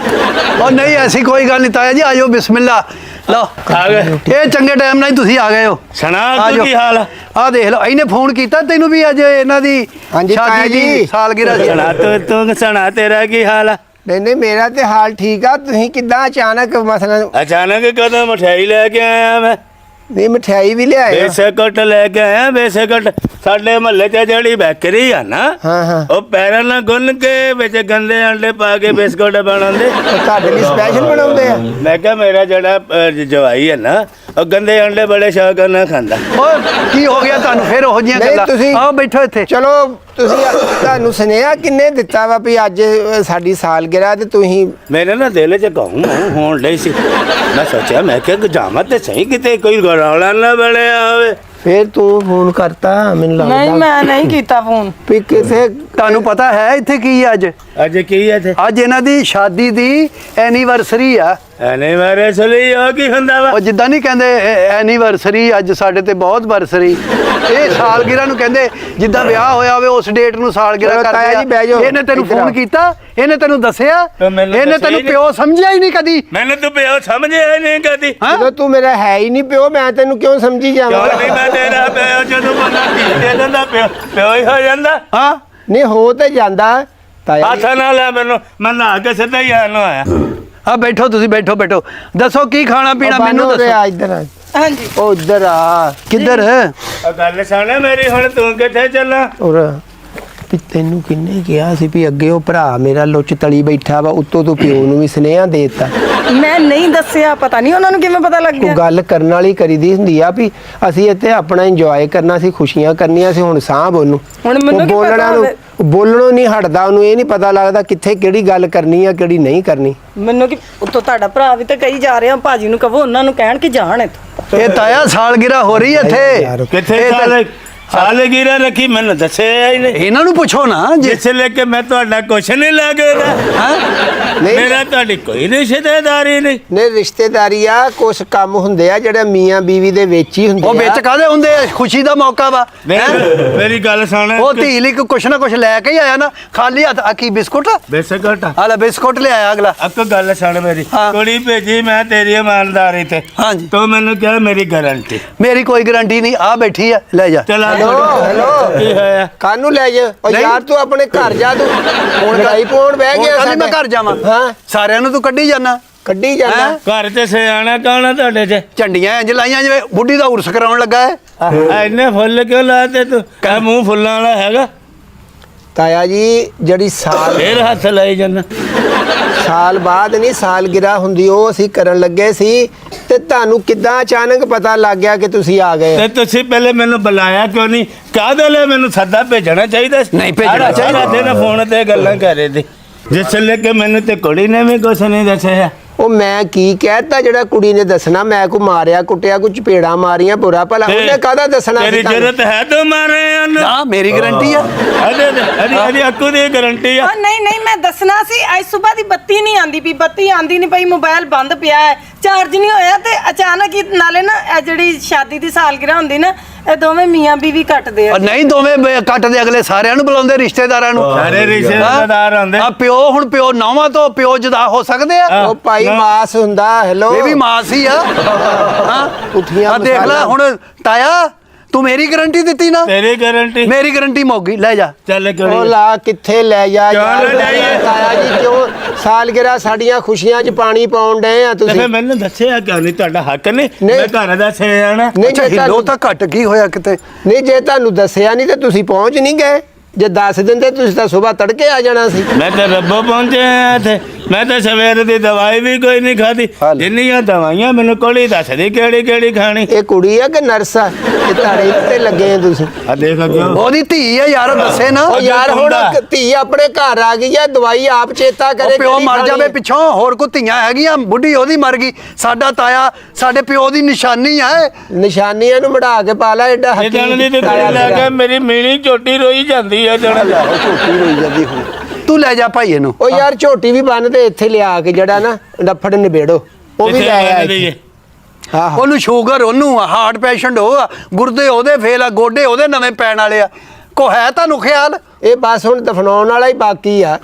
ਉਹ ਨਹੀਂ ਐਸੀ ਕੋਈ ਗੱਲ ਨਹੀਂ ਤਾਇਆ ਜੀ ਆਜੋ ਬਿਸਮਿਲ੍ਲਾ। ਲਓ ਆ ਗਏ। ਇਹ ਚੰਗੇ ਟਾਈਮ ਨਾਲ ਹੀ ਤੁਸੀਂ ਆ ਗਏ ਹੋ। ਸੁਣਾ ਆ ਤੂੰ ਜਾਓ। ਕੀ ਹਾਲ ਆ? ਆ ਦੇਖ ਲਓ ਇਹਨੇ ਫੋਨ ਕੀਤਾ ਤੈਨੂੰ ਵੀ ਅੱਜ ਇਹਨਾਂ ਦੀ ਹਾਂਜੀ, ਤਾਇਆ ਸ਼ਾਦੀ ਜੀ। ਦੀ। ਸਾਲਗਿਰਾ ਸੀ ਸੁਣਾ ਤੂੰ ਤੂੰ ਸੁਣਾ ਤੇਰਾ ਕੀ ਹਾਲ ਆ? ਨਹੀਂ ਨਹੀਂ ਮੇਰਾ ਤੇ ਹਾਲ ਠੀਕ ਆ। ਤੁਸੀਂ ਕਿੱਦਾਂ ਅਚਾਨਕ ਮਸਲਾ ਅਚਾਨਕ ਕਦਮ ਮਠਿਆਈ ਲੈ ਕੇ ਆਇਆ ਮੈਂ? ਨਹੀਂ ਮਠਿਆਈ ਵੀ ਲਿਆਏ ਆ। ਬੇਸਕਟ ਲੈ ਕੇ ਆਇਆ ਬੇਸਕਟ ਸਾਡੇ ਮਹੱਲੇ 'ਚ ਜਿਹੜੀ ਬੈਕਰੀ ਆ ਨਾ ਹਾਂ ਹਾਂ। ਉਹ ਪੈਰਾਂ ਨਾਲ ਗੁੰਨ ਕੇ ਵਿੱਚ ਗੰਦੇ ਅੰਡੇ ਪਾ ਕੇ ਬਿਸਕੁਟ ਬਣਾਉਂਦੇ। ਉਹ ਤੁਹਾਡੇ ਲਈ ਸਪੈਸ਼ਲ ਬਣਾਉਂਦੇ ਆ? ਮੈਂ ਕਿਹਾ ਮੇਰਾ ਜਿਹੜਾ ਅਹ, ਜਵਾਈ ਹੈ ਨਾ ਉਹ ਗੰਦੇ ਅੰਡੇ ਬੜੇ ਸ਼ੌਕ ਨਾਲ ਖਾਂਦਾ। ਓਏ ਕੀ ਹੋ ਗਿਆ ਤੁਹਾਨੂੰ? ਫਿਰ ਉਹੋ ਜੀਆਂ ਨਹੀਂ ਗੱਲਾਂ। ਤੁਸੀਂ ਆਓ ਬੈਠੋ ਇੱਥੇ। ਚਲੋ ਤੁਸੀਂ ਤੁਹਾਨੂੰ ਸੁਨੇਹਾ ਕਿੰਨੇ ਦਿੱਤਾ ਵਾ ਵੀ ਅੱਜ ਸਾਡੀ ਸਾਲਗਿਰਾ ਤੇ ਤੁਸੀਂ ਮੇਰੇ ਨਾ ਦਿਲ 'ਚ ਕਹੂੰ ਹੋਣ ਲਈ ਸੀ। ਮੈਂ ਸੋਚਿਆ ਮੈਂ ਕਿ ਜਾਵਾਂ ਤੇ ਸਹੀ ਕਿਤੇ ਕੋਈ ਗੜਾਉਲਾ ਨਾ ਬਣਿਆ ਹੋਵੇ। ਫੇਰ ਤੂੰ ਫੋਨ ਕਰਤਾ ਮੈਨੂੰ ਨਹੀਂ ਲੱਗਦਾ ਮੈਂ ਨਹੀਂ ਕੀਤਾ ਫੋਨ। ਵੀ ਕਿਸੇ ਤੁਹਾਨੂੰ ਪਤਾ ਹੈ ਇੱਥੇ ਕੀ ਆ ਅੱਜ? ਅੱਜ ਕੀ ਹੈ ਤੇ ਅੱਜ ਇਹਨਾਂ ਦੀ ਸ਼ਾਦੀ ਦੀ ਐਨੀਵਰਸਰੀ ਆ। ਐਨੇ ਮਾਰੇ ਸਲੀ ਉਹ ਕੀ ਹੁੰਦਾ ਵਾ? ਉਹ ਜਿੱਦਾਂ ਨਹੀਂ ਕਹਿੰਦੇ ਐਨੀਵਰਸਰੀ ਅੱਜ ਸਾਡੇ ਤੇ ਬਹੁਤ ਵਰਸਰੀ। ਇਹ ਸਾਲਗਿਰਾ ਨੂੰ ਕਹਿੰਦੇ ਜਿੱਦਾਂ ਵਿਆਹ ਹੋਇਆ ਹੋਵੇ ਉਸ ਡੇਟ ਨੂੰ ਸਾਲਗਿਰਾ ਕਰਦੇ। ਆ। ਇਹਨੇ ਤੈਨੂੰ ਫੋਨ। ਕੀਤਾ ਇਹਨੇ ਤੈਨੂੰ ਦੱਸਿਆ ਇਹਨੇ ਤੈਨੂੰ। ਪਿਓ ਸਮਝਿਆ ਹੀ ਨਹੀਂ ਕਦੀ। ਮੈਨੂੰ ਤੂੰ ਪਿਓ ਸਮਝਿਆ ਹੀ ਨਹੀਂ ਕਦੀ। ਹਾਂ? ਜਦੋਂ ਤੂੰ ਮੇਰਾ ਹੈ ਹੀ ਨਹੀਂ ਪਿਓ ਮੈਂ ਤੈਨੂੰ ਕਿਉਂ ਸਮਝੀ ਕਿਉਂ ਜਾਵਾਂ ਨਹੀਂ ਮੈਂ ਤੇਰਾ ਪਿਓ ਜਦੋਂ ਬੰਦਾ ਧੀ ਦੇ ਦਿੰਦਾ ਪਿਓ ਪਿਓ ਹੀ ਹੋ ਜਾਂਦਾ। ਹਾਂ? ਨਹੀਂ ਹੋ ਤੇ ਜਾਂਦਾ। ਤਾਇਆ ਹੱਥ ਨਾਲ ਲੈ ਮੈਨੂੰ ਮੈਂ ਨਹਾ ਕੇ ਸਿੱਧਾ ਹੀ ਆਣ ਨੂੰ ਆਇਆ ਆ ਬੈਠੋ ਤੁਸੀਂ ਬੈਠੋ ਬੈਠੋ। ਦੱਸੋ ਕੀ ਖਾਣਾ ਪੀਣਾ? ਮੈਨੂੰ ਦੱਸੋ। ਆ ਇੱਧਰ। ਆ ਹਾਂਜੀ। ਉਹ ਇੱਧਰ ਆ। ਕਿੱਧਰ? ਉਹ ਗੱਲ ਸੁਣ ਮੇਰੀ ਹੁਣ ਤੂੰ ਕਿੱਥੇ ਚੱਲਾਂ? ਔਰ ਵੀ ਤੈਨੂੰ ਕਿੰਨੇ ਕਿਹਾ ਸੀ ਵੀ ਅੱਗੇ ਉਹ ਭਰਾ ਮੇਰਾ ਲੁੱਚ ਤਲੀ ਬੈਠਾ ਵਾ ਉੱਤੋਂ ਤੂੰ ਪਿਓ ਨੂੰ ਵੀ ਸੁਨੇਹਾ ਦੇਤਾ। ਮੈਂ ਨਹੀਂ ਦੱਸਿਆ ਪਤਾ ਨਹੀਂ ਉਹਨਾਂ ਨੂੰ ਕਿਵੇਂ ਪਤਾ ਲੱਗ ਗਿਆ। ਗੱਲ ਕਰਨ ਵਾਲੀ ਕਰੀਦੀ ਹੁੰਦੀ ਆ ਵੀ ਅਸੀਂ ਇੱਥੇ ਆਪਣਾ ਇੰਜੋਏ ਕਰਨਾ ਸੀ ਖੁਸ਼ੀਆਂ ਕਰਨੀਆਂ ਸੀ ਹੁਣ ਸਾਂਭ ਉਹਨੂੰ। ਹੁਣ ਮੈਨੂੰ ਕੀ ਬੋਲਣਾ ਪਤਾ ਹੋਵੇ? ਬੋਲਣੋਂ ਨਹੀਂ ਹਟਦਾ ਉਹਨੂੰ ਇਹ ਨਹੀਂ ਪਤਾ ਲੱਗਦਾ ਕਿੱਥੇ ਕਿਹੜੀ ਗੱਲ ਕਰਨੀ ਆ ਕਿਹੜੀ ਨਹੀਂ ਕਰਨੀ ਮੈਨੂੰ ਕਿ ਉੱਤੋਂ ਤੁਹਾਡਾ ਭਰਾ ਵੀ ਤਾਂ ਕਹੀ ਜਾ ਰਿਹਾ ਭਾਜੀ ਨੂੰ ਕਹੋ ਉਹਨਾਂ ਨੂੰ ਕਹਿਣ ਕਿ ਜਾਣ ਇੱਥੋਂ ਇਹ ਤਾਇਆ ਸਾਲਗਿਰਾ ਹੋ ਰਹੀ ਹੈ ਇੱਥੇ ਕਿੱਥੇ ਇਹ ਤਾਂ- ਸਾਲੇ ਸਾਲੇ ਗਿਰਾ ਰੱਖੀ ਮੈਨੂੰ ਦੱਸਿਆ ਹੀ ਨਹੀਂ। ਇਹਨਾਂ ਨੂੰ ਪੁੱਛੋ ਨਾ ਜੇ ਜਿਸ ਲੈ ਕੇ ਮੈਂ ਤੁਹਾਡਾ ਕੁਛ ਨਹੀਂ ਲੱਗਦਾ ਹਾਂ? ਨਹੀਂ। ਮੇਰਾ ਤੁਹਾਡੀ ਕੋਈ ਰਿਸ਼ਤੇਦਾਰੀ ਨਹੀਂ। ਨੇ ਰਿਸ਼ਤੇਦਾਰੀ ਆ ਕੁਝ ਕੰਮ ਹੁੰਦੇ ਆ ਜਿਹੜੇ ਮੀਆਂ ਬੀਵੀ ਦੇ ਵਿੱਚ ਹੀ ਹੁੰਦੇ ਉਹ ਵਿੱਚ ਕਾਦੇ ਹੁੰਦੇ ਆ? ਖੁਸ਼ੀ ਦਾ ਮੌਕਾ ਵਾ। ਹੈਂ? ਮੇਰੀ ਮੇਰੀ ਗੱਲ ਸੁਣ। ਉਹ ਧੀ ਲਈ ਕੁਛ ਨਾ ਕੁਛ ਲੈ ਕੇ ਹੀ ਆਇਆ ਨਾ। ਖਾਲੀ ਹੱਥ ਆ ਕੀ ਬਿਸਕੁਟ? ਬੇਸਕਟ। ਆ ਲੈ ਬਿਸਕੁਟ ਲਿਆਇਆ ਅਗਲਾ। ਅੱਕ ਗੱਲ ਸੁਣ ਮੇਰੀ। ਹਾਂ। ਕੁੜੀ ਭੇਜੀ ਮੈਂ ਤੇਰੀ ਇਮਾਨਦਾਰੀ ਤੇ। ਹਾਂਜੀ। ਤੂੰ ਮੈਨੂੰ ਕਿਹਾ ਮੇਰੀ ਗਾਰੰਟੀ। ਮੇਰੀ ਕੋਈ ਗਾਰੰਟੀ ਨਹੀਂ ਆ ਬੈਠੀ ਆ ਲੈ ਜਾ। ਚਲਾ ਹੈਲੋ, ਹੈਲੋ। ਕੀ ਹੋਇਆ? ਕਾਨੂੰ ਲੈ ਜਾ। ਉਹ ਨਹੀਂ। ਯਾਰ ਤੂੰ ਆਪਣੇ ਘਰ ਜਾ ਤੂੰ ਹੁਣ ਲੜਾਈ ਪਾਉਣ ਬਹਿ ਗਿਆ ਕੱਲ੍ਹ ਮੈਂ। ਘਰ ਜਾਵਾਂ। ਹਾਂ। ਸਾਰਿਆਂ ਨੂੰ ਤੂੰ ਕੱਢੀ ਜਾਣਾ ਕੱਢੀ ਹੈਂ? ਘਰ ਤੇ ਸਿਆਣਾ ਕੌਣ ਆ ਤੁਹਾਡੇ ਚ ਝੰਡੀਆਂ ਇੰਜ ਲਾਈਆਂ ਜਿਵੇਂ ਬੁੱਢੀ ਦਾ ਉਰਸ ਕਰਾਉਣ ਲੱਗਾ ਹੈ। ਇੰਨੇ ਫੁੱਲ ਕਿਉਂ ਲਾਤੇ ਤੂੰ? ਕਹ ਮੂੰਹ ਫੁੱਲਾਂ ਵਾਲਾ ਹੈਗਾ। ਤਾਇਆ ਜੀ ਜਿਹੜੀ ਸਾਲ ਫੇਰ ਹੱਥ ਲਾਈ ਜਾਂਦਾ। ਸਾਲ ਬਾਅਦ ਨਹੀਂ ਸਾਲਗਿਰਾ ਹੁੰਦੀ ਉਹ ਅਸੀਂ ਕਰਨ ਲੱਗੇ ਸੀ ਤੇ ਤੁਹਾਨੂੰ ਕਿੱਦਾਂ ਅਚਾਨਕ ਪਤਾ ਲੱਗ ਗਿਆ ਕਿ ਤੁਸੀਂ ਆ ਗਏ? ਤੇ ਤੁਸੀਂ ਪਹਿਲੇ ਮੈਨੂੰ ਬੁਲਾਇਆ ਕਿਉਂ ਨਹੀਂ ਕਾਹਦੇ ਲਈ ਮੈਨੂੰ ਸੱਦਾ ਭੇਜਣਾ ਚਾਹੀਦਾ ਸੀ? ਨਹੀਂ ਭੇਜਣਾ ਚਾਹੀਦਾ। ਦਿਨ ਫੋਨ ਤੇ ਗੱਲਾਂ ਕਰ ਰਹੇ ਸੀ। ਜਿਸ ਲੈ ਕੇ ਮੈਨੂੰ ਤੇ ਕੁੜੀ ਨੇ ਵੀ ਕੁਛ ਨਹੀਂ ਦੱਸਿਆ। ਉਹ ਮੈਂ ਕੀ ਕਹਿਤਾ ਜਿਹੜਾ ਕੁੜੀ ਨੇ ਦੱਸਣਾ ਮੈਂ ਕੋ ਮਾਰਿਆ ਕੁੱਟਿਆ ਕੋ ਚਪੇੜਾ ਮਾਰੀਆਂ ਬੁਰਾ ਭਲਾ ਉਹਨੇ ਕਾਹਦਾ ਦੱਸਣਾ ਤੇਰੀ? ਜ਼ਰੂਰਤ ਹੈ ਤੂੰ ਮਾਰੇ ਨਾ ਮੇਰੀ ਗਾਰੰਟੀ ਆ। ਅਰੇ ਅਰੇ ਅਰੇ ਅੱਕੂ ਦੀ ਗਾਰੰਟੀ ਆ। ਨਹੀਂ ਨਹੀਂ ਮੈਂ ਦੱਸਣਾ ਸੀ ਅੱਜ ਸਵੇਰ ਦੀ ਬੱਤੀ ਨਹੀਂ ਆਂਦੀ ਪਈ ਬੱਤੀ ਆਂਦੀ ਨਹੀਂ ਪਈ ਮੋਬਾਈਲ ਬੰਦ ਪਿਆ ਹੈ। ਚਾਰਜ ਨਹੀਂ ਹੋਇਆ ਤੇ ਅਚਾਨਕ ਹੀ ਨਾਲੇ ਨਾ ਇਹ ਜਿਹੜੀ ਸ਼ਾਦੀ ਦੀ ਸਾਲਗਿਰਾ ਹੁੰਦੀ ਨਾ ਇਹ ਦੋਵੇਂ ਮੀਆਂ ਬੀਵੀ ਕੱਟਦੇ ਆ ਔਰ ਨਹੀਂ ਦੋਵੇਂ ਬ- ਕੱਟਦੇ ਅਗਲੇ ਸਾਰਿਆਂ ਨੂੰ ਬੁਲਾਉਂਦੇ ਰਿਸ਼ਤੇਦਾਰਾਂ ਨੂੰ ਸਾਰੇ ਰਿਸ਼ਤੇਦਾਰ? ਹੁੰਦੇ ਆ ਪਿਓ ਹੁਣ ਪਿਓ ਨੌਵਾਂ ਤੋਂ ਪਿਓ ਜਦਾ ਹੋ ਸਕਦੇ ਆ। ਉਹ ਭਾਈ। ਮਾਸ ਹੁੰਦਾ ਹੈਲੋ ਇਹ ਵੀ ਮਾਸ ਹੀ ਆ ਹਾਂ ਪੁੱਠੀਆਂ ਆ ਦੇਖ ਲੈ ਮਸਾਲਾ। ਹੁਣ ਤਾਇਆ ਤੂੰ ਮੇਰੀ ਗਾਰੰਟੀ ਦਿੱਤੀ ਨਾ? ਤੇਰੀ ਗਾਰੰਟੀ ਮੇਰੀ ਗਾਰੰਟੀ ਮੁੱਕ ਗਈ ਲੈ ਜਾ। ਚੱਲ ਉਹ ਕੁੜੀ ਲਾ ਕਿੱਥੇ ਲੈ ਜਾ ਯਾਰ? ਤਾਇਆ ਜੀ ਕਿਉਂ ਸਾਲਗਿਰਾ ਸਾਡੀਆਂ ਖੁਸ਼ੀਆਂ 'ਚ ਪਾਣੀ ਪਾਉਣ ਡਏ ਆ ਤੇ ਤੁਸੀਂ ਫਿਰ ਮੈਨੂੰ ਦੱਸਿਆ ਕਿਉਂ ਨਹੀਂ? ਤੁਹਾਡਾ ਹੱਕ ਨਹੀਂ। ਨਹੀਂ। ਮੈਂ ਘਰ ਦਾ ਸਿਆਣਾ। ਨਹੀਂ ਹਿੱਲੋ ਤਾਂ ਘਟ ਕੀ ਹੋਇਆ ਕਿਤੇ? ਨਹੀਂ ਜੇ ਤੁਹਾਨੂੰ ਦੱਸਿਆ ਨਹੀਂ ਤੇ ਤੁਸੀਂ ਪਹੁੰਚ ਨਹੀਂ ਗਏ। ਜੇ ਦੱਸ ਦਿੰਦੇ ਤੁਸੀਂ ਤਾਂ ਸਵੇਰ ਤੜਕੇ ਆ ਜਾਣਾ ਸੀ। ਮੈਂ ਤਾਂ ਰੱਬੋ ਪਹੁੰਚਿਆ ਇੱਥੇ। ਮੈਂ ਤਾਂ ਸਵੇਰ ਦੀ ਦਵਾਈ ਵੀ ਕੋਈ ਨਹੀਂ ਖਾਦੀ ਹਾਲ। ਜਿੰਨੀਆਂ ਦਵਾਈਆਂ ਮੈਨੂੰ ਕੋਲੀ ਦੱਸਦੀ ਕਿਹੜੀ ਕਿਹੜੀ ਖਾਣੀ ਇਹ ਕੁੜੀ ਆ ਕਿ ਨਰਸ ਆ ਇਹ ਤੁਹਾਡੇ ਤੇ ਲੱਗੇ ਆ ਤੁਸੀਂ ਆ ਦੇਖ ਅੱਗੇ ਉਹਦੀ ਧੀ ਆ ਯਾਰ ਦੱਸੇ ਨਾ ਉਹ ਯਾਰ ਹੁਣ ਹੁੰਦਾ। ਧੀ ਆਪਣੇ ਘਰ ਆ ਗਈ ਆ ਦਵਾਈ ਆਪ ਚੇਤਾ ਕਰੇ ਪਿਓ ਕਿਹੜੀ ਮਰ ਖਾਣੀ ਜਾਵੇ। ਪਿੱਛੋਂ ਹੋਰ ਕੋ ਧੀਆਂ ਹੈਗੀਆਂ ਬੁੱਢੀ ਉਹਦੀ ਮਰ ਗਈ ਸਾਡਾ ਤਾਇਆ ਸਾਡੇ ਪਿਓ ਦੀ ਨਿਸ਼ਾਨੀ ਆ ਇਹ। ਨਿਸ਼ਾਨੀਆਂ ਨੂੰ ਮੜਾ ਕੇ ਪਾ ਲੈ ਐਡਾ ਇਹ ਹੱਥੀ ਜਾਣਦੀ ਤੇ ਲੈ। ਕੇ ਮੇਰੀ ਮੀਣੀ ਝੋਟੀ ਰੋਈ ਜਾਂਦੀ ਆ ਜਣ ਝੋਟੀ ਰੋਈ ਜਾਂਦੀ ਹੁਣ ਤੂੰ ਲੈ ਜਾ ਭਾਈ ਇਹਨੂੰ। ਉਹ ਯਾਰ ਝੋਟੀ ਵੀ ਬੰਨ ਤੇ ਇੱਥੇ ਲਿਆ ਕੇ ਜਿਹੜਾ ਨਾ ਡੱਫੜ ਨਿਬੇੜੋ। ਉਹ ਵੀ ਲੈ ਆਇਆ ਇੱਥੇ। ਆਹੋ। ਉਹਨੂੰ ਸ਼ੂਗਰ ਉਹਨੂੰ ਆ ਹਾਰਟ ਪੇਸ਼ੈਂਟ ਉਹ ਆ ਗੁਰਦੇ ਉਹਦੇ ਫੇਲ ਆ ਗੋਡੇ ਉਹਦੇ ਨਵੇਂ ਪੈਣ ਵਾਲੇ ਆ। ਕੋ ਹੈ ਤੁਹਾਨੂੰ ਖਿਆਲ? ਇਹ ਬਸ ਹੁਣ ਦਫਨਾਉਣ ਵਾਲਾ ਹੀ ਬਾਕੀ ਆ।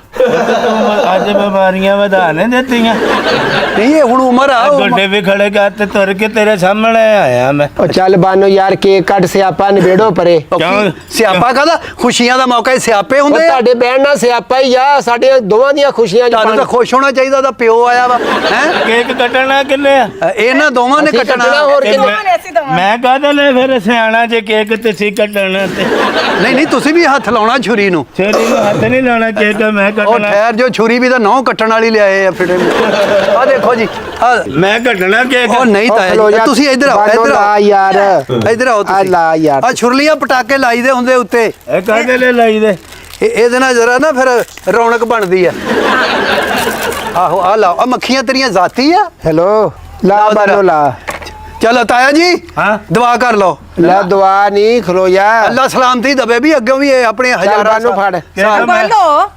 ਅੱਜ ਬਿਮਾਰੀਆਂ ਵਧਾ ਨੇ ਦਿੱਤੀਆਂ ਨਹੀਂ ਇਹ ਹੁਣ ਉਮਰ ਆ ਗੋਡੇ ਵੀ ਖੜੇ ਕਰ ਤੇ ਤੁਰ ਕੇ ਤੇਰੇ ਸਾਹਮਣੇ ਆਇਆ ਮੈਂ। ਉਹ ਚੱਲ ਬਾਨੋ ਯਾਰ ਕੇਕ ਕੱਟ ਸਿਆਪਾ ਨਿਬੇੜੋ ਪਰੇ। ਕਿਉਂ? ਸਿਆਪਾ ਕਾਹਦਾ? ਖੁਸ਼ੀਆਂ ਦਾ ਮੌਕਾ ਹੀ ਸਿਆਪੇ ਹੁੰਦੇ ਆ। ਤੁਹਾਡੇ ਬਹਿਣ ਨਾਲ ਸਿਆਪਾ ਹੀ ਆ ਸਾਡੇ ਦੋਵਾਂ ਦੀਆਂ ਖੁਸ਼ੀਆਂ ਤੁਹਾਨੂੰ ਤਾਂ ਖੁਸ਼ ਹੋਣਾ ਚਾਹੀਦਾ ਉਹਦਾ ਪਿਓ ਆਇਆ ਵਾ ਹੈ? ਕੇਕ ਕੱਟਣਾ ਕਿੰਨੇ ਆ? ਇਹਨਾਂ ਦੋਵਾਂ ਨੇ ਕੱਟਣਾ। ਮੈਂ- ਕਾਹਦੇ ਲੈ ਫਿਰ ਸਿਆਣਾ ਜੇ ਕੇਕ ਤੁਸੀਂ ਕੱਟਣਾ ਤੇ? ਨਹੀਂ ਨਹੀਂ ਤੁਸੀਂ ਵੀ ਹੱਥ ਲਾਉਣਾ ਛੁਰੀ ਛੁਰੀ ਨੂੰ। ਛੇਰੀ ਨੂੰ ਹੱਥ ਨਹੀਂ ਲਾਣਾ ਕੇਕ ਮੈਂ ਉਹ ਕੱਟਣਾ ਠਹਿਰ ਜੋ ਛੁਰੀ ਵੀ ਤਾਂ ਨਹੁੰ ਕੱਟਣ ਵਾਲੀ ਲਿਆਏ ਆ ਫਿਰ। ਆ ਦੇਖੋ ਜੀ ਆ ਮੈਂ ਕੱਟਣਾ ਕੇਕ ਉਹ ਨਹੀਂ ਉਹ ਖਲੋ ਤਾਇਆ ਜੀ। ਜਾ, ਤੁਸੀਂ ਇੱਧਰ ਆਓ ਇੱਧਰ ਲਾ ਆਓ। ਯਾਰ। ਇੱਧਰ ਆਓ ਆ ਤੁਸੀਂ ਲਾ ਯਾਰ। ਆ ਛੁਰਲੀਆਂ ਪਟਾਕੇ ਲਾਈਦੇ ਹੁੰਦੇ ਉੱਤੇ। ਇਹ ਕਾਹਦੇ ਲਈ ਲਾਈ ਦੇ? ਇਹ ਇਹਦੇ ਨਾਲ ਜਰਾ ਨਾ ਫਿਰ ਰੌਣਕ ਬਣਦੀ ਆ। ਆਹੋ ਆ ਲਾਓ। ਆ ਮੱਖੀਆਂ ਤੇਰੀਆਂ ਜ਼ਾਤੀ ਆ। ਹੈਲੋ ਲਾ ਲਾਓ। ਲਾ। ਚਲੋ ਤਾਇਆ ਜੀ ਹਾਂ। ਦੁਆ ਕਰ ਲਓ। ਲਾ ਦੁਆ ਨਹੀਂ ਖਲੋ ਜਾ। ਅੱਲਾ ਸਲਾਮਤੀ ਦਵੇ ਵੀ ਅੱਗੇ ਵੀ ਇਹ ਆਪਣੇ ਹਜ਼ਾਰਾਂ ਸਾਲ- ਫੜ। ਕੇਕ ਮੈਂ ਬਾਲੋ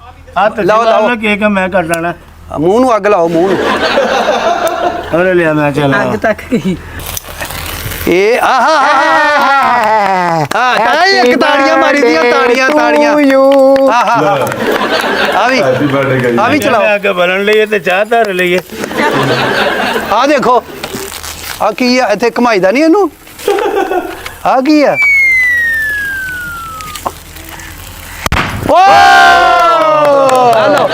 ਹੱਥ ਲਾਓ, ਲਾਓ। ਲਾਓ। ਕੇਕ ਮੈਂ ਕੱਟਣਾ ਮੂੰਹ ਨੂੰ ਅੱਗ ਲਾਓ ਮੂੰਹ ਨੂੰ। ਉਹਨੇ ਲਿਆ ਮੈਂ ਚਲਾ। ਅੱਗ ਤੱਕ ਗਈ। ਇਹ ਆਹਾ ਹਾਂ ਤਾਇਆ ਜੀ, ਇੱਕ ਤਾੜੀਆਂ ਮਾਰੀ ਦੀਆਂ ਤਾੜੀਆਂ ਤਾੜੀਆਂ। ਆਹਾ ਆ ਵੀ ਕਰੀ ਆ ਵੀ ਚਲਾਓ। ਅੱਗ ਬਲਣ ਲਈਏ ਤੇ ਚਾਹ ਧਰ ਲਈਏ ਆ ਦੇਖੋ। ਆ ਕੀ ਆ? ਇੱਥੇ ਕਮਾਈਦਾ ਨਹੀਂ ਇਹਨੂੰ? ਆ ਕੀ ਆ? ਓ ਹਲੋ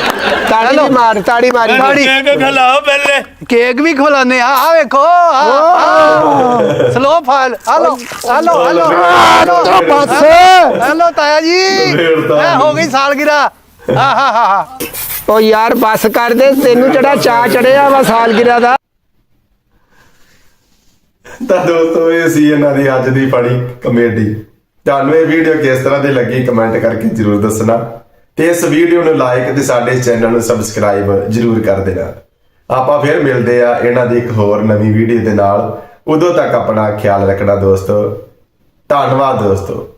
ਤਾੜੀ ਹੈਲੋ। ਮਾਰ ਤਾੜੀ ਮਾਰੀ। ਤਾੜੀ। ਕੇਕ ਖਲਾਓ ਪਹਿਲੇ। ਕੇਕ ਵੀ ਖਵਾਉਂਦੇ ਆ। ਆ ਵੇਖੋ slow fall hello hello hello. ਤੇਰਾ ਬਸ। ਹਲੋ ਤਾਇਆ ਜੀ। ਇਹ ਹੋ ਗਈ ਸਾਲਗਿਰਾ। ਆਹਾ ਹਾ ਹਾ ਓ ਯਾਰ ਬੱਸ ਕਰ ਦੇ। ਤੈਨੂੰ ਜਿਹੜਾ ਚਾ ਚੜਿਆ ਵਾ ਸਾਲਗਿਰਾ ਦਾ। ਤਾਂ ਦੋਸਤੋ, ਇਹ ਸੀ ਇਹਨਾਂ ਦੀ ਅੱਜ ਦੀ ਫੜੀ ਕਮੇਡੀ ਤੁਹਾਨੂੰ ਇਹ ਵੀਡੀਓ ਕਿਸ ਤਰ੍ਹਾਂ ਦੀ ਲੱਗੀ ਕਮੈਂਟ ਕਰਕੇ ਜਰੂਰ ਦੱਸਣਾ। ਤੇ ਇਸ ਵੀਡੀਓ ਨੂੰ ਲਾਈਕ ਤੇ ਸਾਡੇ ਚੈਨਲ ਨੂੰ ਸਬਸਕ੍ਰਾਈਬ ਜਰੂਰ ਕਰ ਦੇਣਾ। ਆਪਾਂ ਫਿਰ ਮਿਲਦੇ ਆ ਇਹਨਾਂ ਦੀ ਇੱਕ ਹੋਰ ਨਵੀਂ ਵੀਡੀਓ ਦੇ ਨਾਲ। ਉਦੋਂ ਤੱਕ ਆਪਣਾ ਖਿਆਲ ਰੱਖਣਾ ਦੋਸਤੋ। ਧੰਨਵਾਦ ਦੋਸਤੋ।